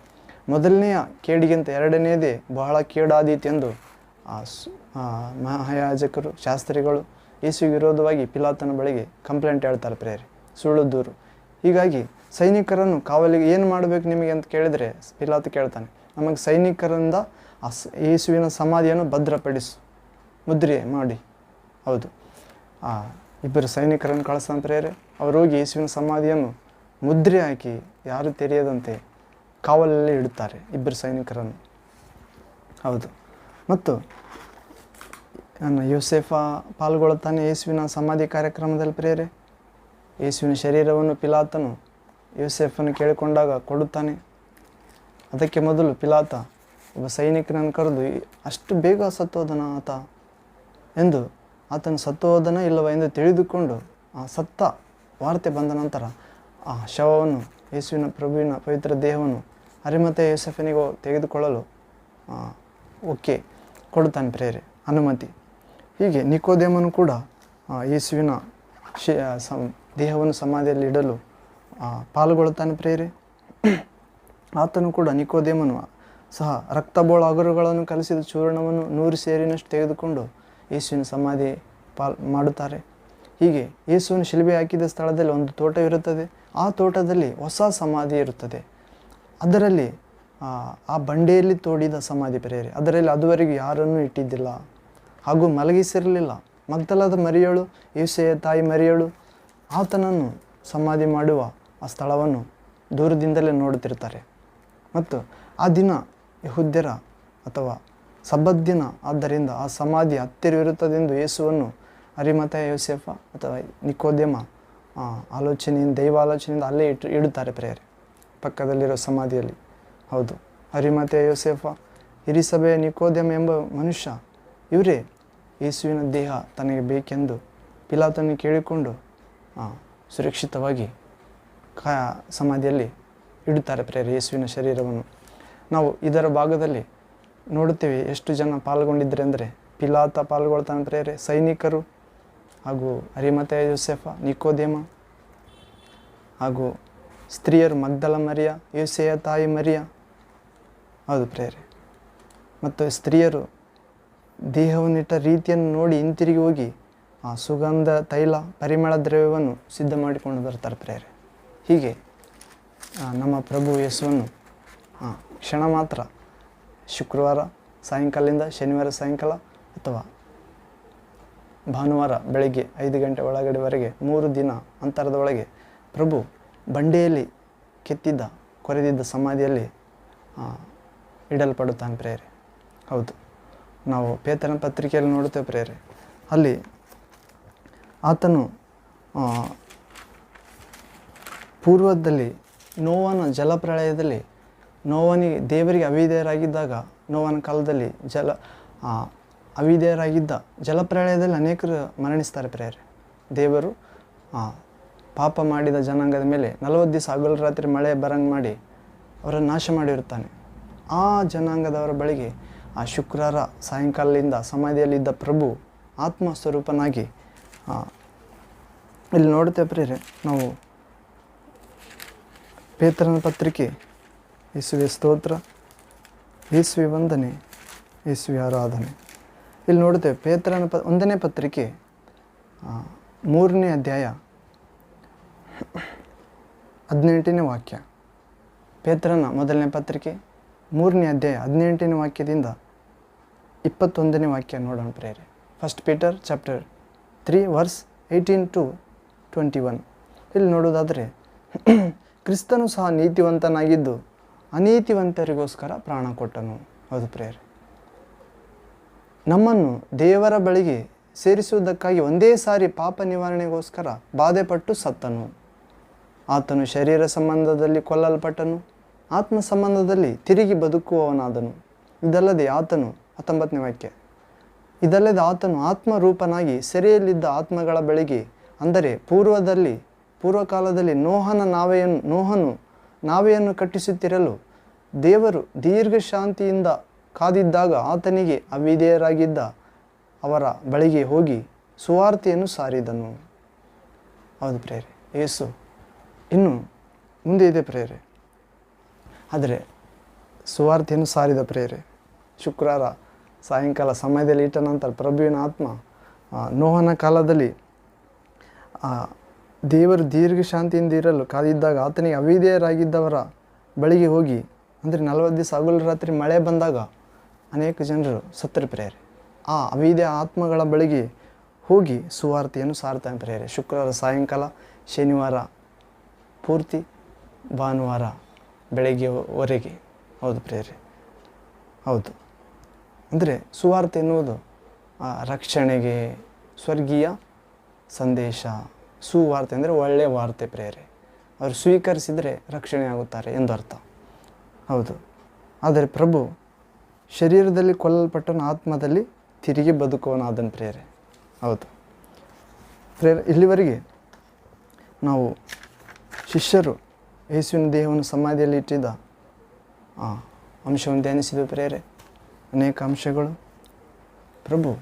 ಮೊದಲನೆಯ ಕೇಡಿಗಿಂತ ಎರಡನೆಯದೇ ಬಹಳ ಕೇಡಾದೀತೆಂದು ಆ ಸು- ಆ ಮಹಾಯಾಜಕರು, ಶಾಸ್ತ್ರಿಗಳು ಯೇಸುವಿಗೆ ವಿರೋಧವಾಗಿ ಪಿಲಾತನ ಬಳಿಗೆ ಕಂಪ್ಲೇಂಟ್ ಹೇಳ್ತಾರೆ ಪ್ರೇರಿ ಸುಳ್ಳು ದೂರು. ಹೀಗಾಗಿ ಸೈನಿಕರನ್ನು ಕಾವಲಿಗೆ ಏನು ಮಾಡಬೇಕು ನಿಮಗೆ ಅಂತ ಕೇಳಿದರೆ ಪಿಲಾತ ಕೇಳ್ತಾನೆ, ನಮಗೆ ಸೈನಿಕರಿಂದ ಆ ಯೇಸುವಿನ ಸಮಾಧಿಯನ್ನು ಭದ್ರಪಡಿಸು, ಮುದ್ರೆ ಮಾಡಿ. ಹೌದು. ಆ ಇಬ್ಬರು ಸೈನಿಕರನ್ನು ಕಳಿಸ್ತಾನೆ ಪ್ರೇರೆ ಅವರು ಹೋಗಿ ಯೇಸುವಿನ ಸಮಾಧಿಯನ್ನು ಮುದ್ರೆ ಹಾಕಿ ಯಾರು ತೆರೆಯದಂತೆ ಕಾವಲಲ್ಲಿ ಇಡುತ್ತಾರೆ ಇಬ್ಬರು ಸೈನಿಕರನ್ನು. ಹೌದು. ಮತ್ತು ನನ್ನ ಯೋಸೆಫ ಪಾಲ್ಗೊಳ್ಳುತ್ತಾನೆ ಯೇಸುವಿನ ಸಮಾಧಿ ಕಾರ್ಯಕ್ರಮದಲ್ಲಿ ಪ್ರೇರೆ ಯೇಸುವಿನ ಶರೀರವನ್ನು ಪಿಲಾತನು ಯೋಸೆಫನ್ನು ಕೇಳಿಕೊಂಡಾಗ ಕೊಡುತ್ತಾನೆ. ಅದಕ್ಕೆ ಮೊದಲು ಪಿಲಾತ ಒಬ್ಬ ಸೈನಿಕನನ್ನು ಕರೆದು ಅಷ್ಟು ಬೇಗ ಸತ್ತೋದನ ಆತ ಎಂದು ಆತನು ಸತ್ತೋದನ ಇಲ್ಲವ ಎಂದು ತಿಳಿದುಕೊಂಡು ಆ ಸತ್ತ ವಾರ್ತೆ ಬಂದ ನಂತರ ಆ ಶವವನ್ನು ಯೇಸುವಿನ ಪ್ರಭುವಿನ ಪವಿತ್ರ ದೇಹವನ್ನು ಅರಿಮತೆ ಯೋಸೆಫನಿಗೂ ತೆಗೆದುಕೊಳ್ಳಲು ಓಕೆ ಕೊಡುತ್ತಾನೆ ಪ್ರೇರೆ ಅನುಮತಿ. ಹೀಗೆ ನಿಕೋದೇಮನು ಕೂಡ ಯೇಸುವಿನ ಶಿ ಸಂ, ದೇಹವನ್ನು ಸಮಾಧಿಯಲ್ಲಿ ಇಡಲು ಪಾಲ್ಗೊಳ್ಳುತ್ತಾನೆ ಪ್ರೇರೆ ಆತನು ಕೂಡ ನಿಕೋದೇಮನು ಸಹ ರಕ್ತಬೋಳ ಅಗರುಗಳನ್ನು ಕಲಿಸಿದ ಚೂರ್ಣವನ್ನು ನೂರು ಸೇರಿನಷ್ಟು ತೆಗೆದುಕೊಂಡು ಯೇಸುವಿನ ಸಮಾಧಿ ಪಾಲ್ ಮಾಡುತ್ತಾರೆ. ಹೀಗೆ ಯೇಸುವಿನ ಶಿಲ್ಬೆ ಹಾಕಿದ ಸ್ಥಳದಲ್ಲಿ ಒಂದು ತೋಟವಿರುತ್ತದೆ ಆ ತೋಟದಲ್ಲಿ ಹೊಸ ಸಮಾಧಿ ಇರುತ್ತದೆ. ಅದರಲ್ಲಿ ಆ, ಬಂಡೆಯಲ್ಲಿ ತೋಡಿದ ಸಮಾಧಿ ಪ್ರೇರೆ ಅದರಲ್ಲಿ ಅದುವರೆಗೂ ಯಾರನ್ನೂ ಇಟ್ಟಿದ್ದಿಲ್ಲ. ಹಾಗೂ ಮಲಗಿಸಿರಲಿಲ್ಲ. ಮಗ್ದಲಾದ ಮರಿಯಳು ಯೇಸುಯ ತಾಯಿ ಮರಿಯಳು ಆತನನ್ನು ಸಮಾಧಿ ಮಾಡುವ ಆ ಸ್ಥಳವನ್ನು ದೂರದಿಂದಲೇ ನೋಡುತ್ತಿರ್ತಾರೆ ಮತ್ತು ಆ ದಿನ ಯಹುದ್ಯರ ಅಥವಾ ಸಬ್ಬತ್ ಆದ್ದರಿಂದ ಆ ಸಮಾಧಿ ಹತ್ತಿರವಿರುತ್ತದೆಂದು ಯೇಸುವನ್ನು ಅರಿಮತ ಯೋಸೆಫ ಅಥವಾ ನಿಕೋದ್ಯಮ ಆಲೋಚನೆಯಿಂದ ದೈವ ಆಲೋಚನೆಯಿಂದ ಅಲ್ಲೇ ಇಟ್ಟು, ಇಡುತ್ತಾರೆ ಪ್ರೇಯರ್. ಪಕ್ಕದಲ್ಲಿರೋ ಸಮಾಧಿಯಲ್ಲಿ. ಹೌದು. ಹರಿಮತೆ ಯೋಸೆಫ ಹಿರಿಸಭೆಯ ನಿಕೋದ್ಯಮ ಎಂಬ ಮನುಷ್ಯ, ಇವರೇ ಯೇಸುವಿನ ದೇಹ ತನಗೆ ಬೇಕೆಂದು ಪಿಲಾತನ್ನು ಕೇಳಿಕೊಂಡು ಸುರಕ್ಷಿತವಾಗಿ ಕಾ, ಸಮಾಧಿಯಲ್ಲಿ ಇಡುತ್ತಾರೆ ಪ್ರೇರೆ ಯೇಸುವಿನ ಶರೀರವನ್ನು. ನಾವು ಇದರ ಭಾಗದಲ್ಲಿ ನೋಡುತ್ತೇವೆ ಎಷ್ಟು ಜನ ಪಾಲ್ಗೊಂಡಿದ್ದರೆ ಅಂದರೆ ಪಿಲಾತ ಪಾಲ್ಗೊಳ್ತಾನೆ ಪ್ರೇರೆ ಸೈನಿಕರು ಹಾಗೂ ಹರಿಮತ ಯೋಸೆಫ, ನಿಕೋದೇಮ ಹಾಗೂ ಸ್ತ್ರೀಯರು ಮಗ್ದಲ ಮರಿಯ, ಯೋಸೆಯ ತಾಯಿ ಮರಿಯ. ಹೌದು ಪ್ರೇರೆ ಮತ್ತು ಸ್ತ್ರೀಯರು ದೇಹವನ್ನಿಟ್ಟ ರೀತಿಯನ್ನು ನೋಡಿ ಹಿಂತಿರುಗಿ ಹೋಗಿ ಆ ಸುಗಂಧ, ತೈಲ, ಪರಿಮಳ ದ್ರವ್ಯವನ್ನು ಸಿದ್ಧ ಮಾಡಿಕೊಂಡು ಬರ್ತಾರೆ ಪ್ರೇರೆ ಹೀಗೆ ನಮ್ಮ ಪ್ರಭು ಯೇಸುವನ್ನು ಕ್ಷಣ ಮಾತ್ರ ಶುಕ್ರವಾರ ಸಾಯಂಕಾಲದಿಂದ ಶನಿವಾರ ಸಾಯಂಕಾಲ ಅಥವಾ ಭಾನುವಾರ ಬೆಳಗ್ಗೆ ಐದು ಗಂಟೆ ಒಳಗಡೆವರೆಗೆ ಮೂರು ದಿನ ಅಂತರದ ಒಳಗೆ ಪ್ರಭು ಬಂಡೆಯಲ್ಲಿ ಕೆತ್ತಿದ್ದ, ಕೊರೆದಿದ್ದ ಸಮಾಧಿಯಲ್ಲಿ ಇಡಲ್ಪಡುತ್ತಾನೆ ಪ್ರೇರೆ ಹೌದು. ನಾವು ಪೇತನ ಪತ್ರಿಕೆಯಲ್ಲಿ ನೋಡುತ್ತೇವೆ ಪ್ರೇರೆ ಅಲ್ಲಿ ಆತನು ಪೂರ್ವದಲ್ಲಿ ನೋವನ ಜಲಪ್ರಳಯದಲ್ಲಿ ನೋವನಿಗೆ ದೇವರಿಗೆ ಅವಿಧೇಯರಾಗಿದ್ದಾಗ, ನೋವನ ಕಾಲದಲ್ಲಿ ಜಲ ಅವಿಧೇಯರಾಗಿದ್ದ ಜಲಪ್ರಳಯದಲ್ಲಿ ಅನೇಕರು ಮರಣಿಸ್ತಾರೆ ಪ್ರೇರೆ ದೇವರು ಪಾಪ ಮಾಡಿದ ಜನಾಂಗದ ಮೇಲೆ ನಲವತ್ತು ದಿವಸ ಹಗಲು ರಾತ್ರಿ ಮಳೆ ಬರಂಗೆ ಮಾಡಿ ಅವರನ್ನು ನಾಶ ಮಾಡಿರುತ್ತಾನೆ. ಆ ಜನಾಂಗದವರ ಬಳಿಗೆ ಆ ಶುಕ್ರವಾರ ಸಾಯಂಕಾಲದಿಂದ ಸಮಾಧಿಯಲ್ಲಿದ್ದ ಪ್ರಭು ಆತ್ಮ ಸ್ವರೂಪನಾಗಿ ಇಲ್ಲಿ ನೋಡ್ತೇವೆ ಪ್ರೇರೆ ನಾವು ಪೇತ್ರನ ಪತ್ರಿಕೆ ಯೇಸುವೆ ಸ್ತೋತ್ರ, ಯೇಸುವೆ ವಂದನೆ, ಯೇಸುವೆ ಆರಾಧನೆ. ಇಲ್ಲಿ ನೋಡ್ತೇವೆ ಪೇತ್ರನ ಪ, ಒಂದನೇ ಪತ್ರಿಕೆ ಮೂರನೇ ಅಧ್ಯಾಯ, ಹದಿನೆಂಟನೇ ವಾಕ್ಯ. ಪೇತ್ರನ ಮೊದಲನೇ ಪತ್ರಿಕೆ, ಮೂರನೇ ಅಧ್ಯಾಯ, ಹದಿನೆಂಟನೇ ವಾಕ್ಯದಿಂದ ಇಪ್ಪತ್ತೊಂದನೇ ವಾಕ್ಯ ನೋಡೋಣ ಪ್ರೇರೆ first Peter chapter three verse eighteen to twenty one ಇಲ್ಲಿ ನೋಡೋದಾದರೆ, ಕ್ರಿಸ್ತನು ಸಹ ನೀತಿವಂತನಾಗಿದ್ದು ಅನೀತಿವಂತರಿಗೋಸ್ಕರ ಪ್ರಾಣ ಕೊಟ್ಟನು ಅದು ಪ್ರೇರೆ ನಮ್ಮನ್ನು ದೇವರ ಬಳಿಗೆ ಸೇರಿಸುವುದಕ್ಕಾಗಿ ಒಂದೇ ಸಾರಿ ಪಾಪ ನಿವಾರಣೆಗೋಸ್ಕರ ಬಾಧೆಪಟ್ಟು ಸತ್ತನು. ಆತನು ಶರೀರ ಸಂಬಂಧದಲ್ಲಿ ಕೊಲ್ಲಲ್ಪಟ್ಟನು, ಆತ್ಮ ಸಂಬಂಧದಲ್ಲಿ ತಿರುಗಿ ಬದುಕುವವನಾದನು. ಇದಲ್ಲದೆ ಆತನು ಹತ್ತೊಂಬತ್ತನೇ ವಾಕ್ಯ. ಇದಲ್ಲದೆ ಆತನು ಆತ್ಮರೂಪನಾಗಿ ಸೆರೆಯಲ್ಲಿದ್ದ ಆತ್ಮಗಳ ಬಳಿಗೆ, ಅಂದರೆ ಪೂರ್ವದಲ್ಲಿ, ಪೂರ್ವಕಾಲದಲ್ಲಿ ನೋಹನ ನಾವೆಯನ್ನು ನೋಹನು ನಾವೆಯನ್ನು ಕಟ್ಟಿಸುತ್ತಿರಲು ದೇವರು ದೀರ್ಘ ಶಾಂತಿಯಿಂದ ಕಾದಿದ್ದಾಗ ಆತನಿಗೆ ಅವಿಧೇಯರಾಗಿದ್ದ ಅವರ ಬಳಿಗೆ ಹೋಗಿ ಸುವಾರ್ತೆಯನ್ನು ಸಾರಿದನು. ಹೌದು ಪ್ರೇರೆ ಏಸು ಇನ್ನು ಮುಂದೆ ಇದೆ ಪ್ರೇರೆ ಆದರೆ ಸುವಾರ್ತೆಯನ್ನು ಸಾರಿದ ಪ್ರೇರೆ ಶುಕ್ರವಾರ ಸಾಯಂಕಾಲ ಸಮಯದಲ್ಲಿ ಇಟ್ಟ ನಂತರ ಪ್ರಭುವಿನ ಆತ್ಮ ನೋಹನ ಕಾಲದಲ್ಲಿ ದೇವರು ದೀರ್ಘ ಶಾಂತಿಯಿಂದ ಇರಲು ಕಾದಿದ್ದಾಗ ಆತನಿಗೆ ಅವಿಧೇಯರಾಗಿದ್ದವರ ಬಳಿಗೆ ಹೋಗಿ, ಅಂದರೆ ನಲವತ್ತು ದಿವಸ ಹಗಲು ರಾತ್ರಿ ಮಳೆ ಬಂದಾಗ ಅನೇಕ ಜನರು ಸತ್ತರು ಪ್ರೇರೆ ಆ ಅವಿಧೇಯ ಆತ್ಮಗಳ ಬಳಿಗೆ ಹೋಗಿ ಸುವಾರ್ತೆಯನ್ನು ಸಾರ್ತಾನೆ ಪ್ರೇರೆ ಶುಕ್ರವಾರ ಸಾಯಂಕಾಲ, ಶನಿವಾರ ಪೂರ್ತಿ, ಭಾನುವಾರ ಬೆಳಗ್ಗೆವರೆಗೆ ಹೌದು ಪ್ರೇರೆ ಹೌದು. ಅಂದರೆ ಸುವಾರ್ತೆ ಎನ್ನುವುದು ರಕ್ಷಣೆಗೆ, ಸ್ವರ್ಗೀಯ ಸಂದೇಶ. ಸುವಾರ್ತೆ ಅಂದರೆ ಒಳ್ಳೆಯ ವಾರ್ತೆ ಪ್ರೇರೆ. ಅವರು ಸ್ವೀಕರಿಸಿದರೆ ರಕ್ಷಣೆ ಆಗುತ್ತಾರೆ ಎಂದು ಅರ್ಥ. ಹೌದು. ಆದರೆ ಪ್ರಭು, ಶರೀರದಲ್ಲಿ ಕೊಲ್ಲಲ್ಪಟ್ಟನ ಆತ್ಮದಲ್ಲಿ ತಿರುಗಿ ಬದುಕುವನಾದನ್ ಪ್ರೇರೆ. ಹೌದು. ಪ್ರೇರೆ, ಇಲ್ಲಿವರೆಗೆ ನಾವು ಶಿಷ್ಯರು ಯೇಸುವಿನ ದೇಹವನ್ನು ಸಮಾಧಿಯಲ್ಲಿ ಇಟ್ಟಿದ್ದ ಅಂಶವನ್ನು ಧ್ಯಾನಿಸಿದ ಪ್ರೇರೆ. ಅನೇಕ ಅಂಶಗಳು. ಪ್ರಭು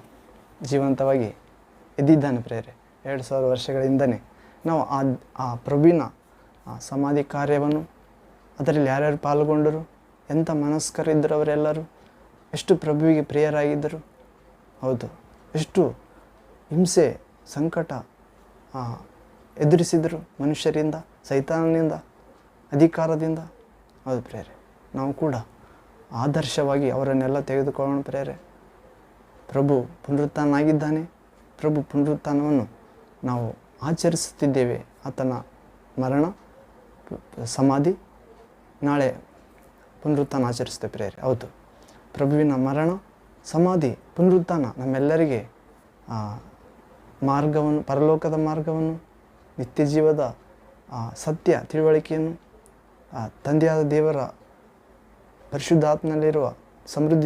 ಜೀವಂತವಾಗಿ ಎದ್ದಿದ್ದಾನೆ ಪ್ರೇರೆ. ಎರಡು ಸಾವಿರ ವರ್ಷಗಳಿಂದನೇ ನಾವು ಆ ಆ ಪ್ರಭುವಿನ ಆ ಸಮಾಧಿ ಕಾರ್ಯವನ್ನು ಅದರಲ್ಲಿ ಯಾರ್ಯಾರು ಪಾಲ್ಗೊಂಡರು ಎಂಥ ಮನಸ್ಕರಿದ್ದರು ಅವರೆಲ್ಲರೂ, ಎಷ್ಟು ಪ್ರಭುವಿಗೆ ಪ್ರಿಯರಾಗಿದ್ದರು, ಹೌದು, ಎಷ್ಟು ಹಿಂಸೆ, ಸಂಕಟ ಎದುರಿಸಿದರು ಮನುಷ್ಯರಿಂದ, ಸೈತಾನನಿಂದ, ಅಧಿಕಾರದಿಂದ. ಹೌದು ಪ್ರೇರೆ ನಾವು ಕೂಡ ಆದರ್ಶವಾಗಿ ಅವರನ್ನೆಲ್ಲ ತೆಗೆದುಕೊಳ್ಳೋಣ ಪ್ರೇರೆ ಪ್ರಭು ಪುನರುತ್ಥಾನಾಗಿದ್ದಾನೆ ಪ್ರಭು ಪುನರುತ್ಥಾನವನ್ನು ನಾವು ಆಚರಿಸುತ್ತಿದ್ದೇವೆ. ಆತನ ಮರಣ, ಸಮಾಧಿ, ನಾಳೆ ಪುನರುತ್ಥಾನ ಆಚರಿಸುತ್ತೆ ಪ್ರೇರಿ ಹೌದು. ಪ್ರಭುವಿನ ಮರಣ, ಸಮಾಧಿ, ಪುನರುತ್ಥಾನ ನಮ್ಮೆಲ್ಲರಿಗೆ ಮಾರ್ಗವನ್ನು, ಪರಲೋಕದ ಮಾರ್ಗವನ್ನು, ನಿತ್ಯ ಜೀವದ ಸತ್ಯ ತಿಳುವಳಿಕೆಯನ್ನು ತಂದೆಯಾದ ದೇವರ ಪರಿಶುದ್ಧಾತ್ಮನಲ್ಲಿರುವ ಸಮೃದ್ಧಿ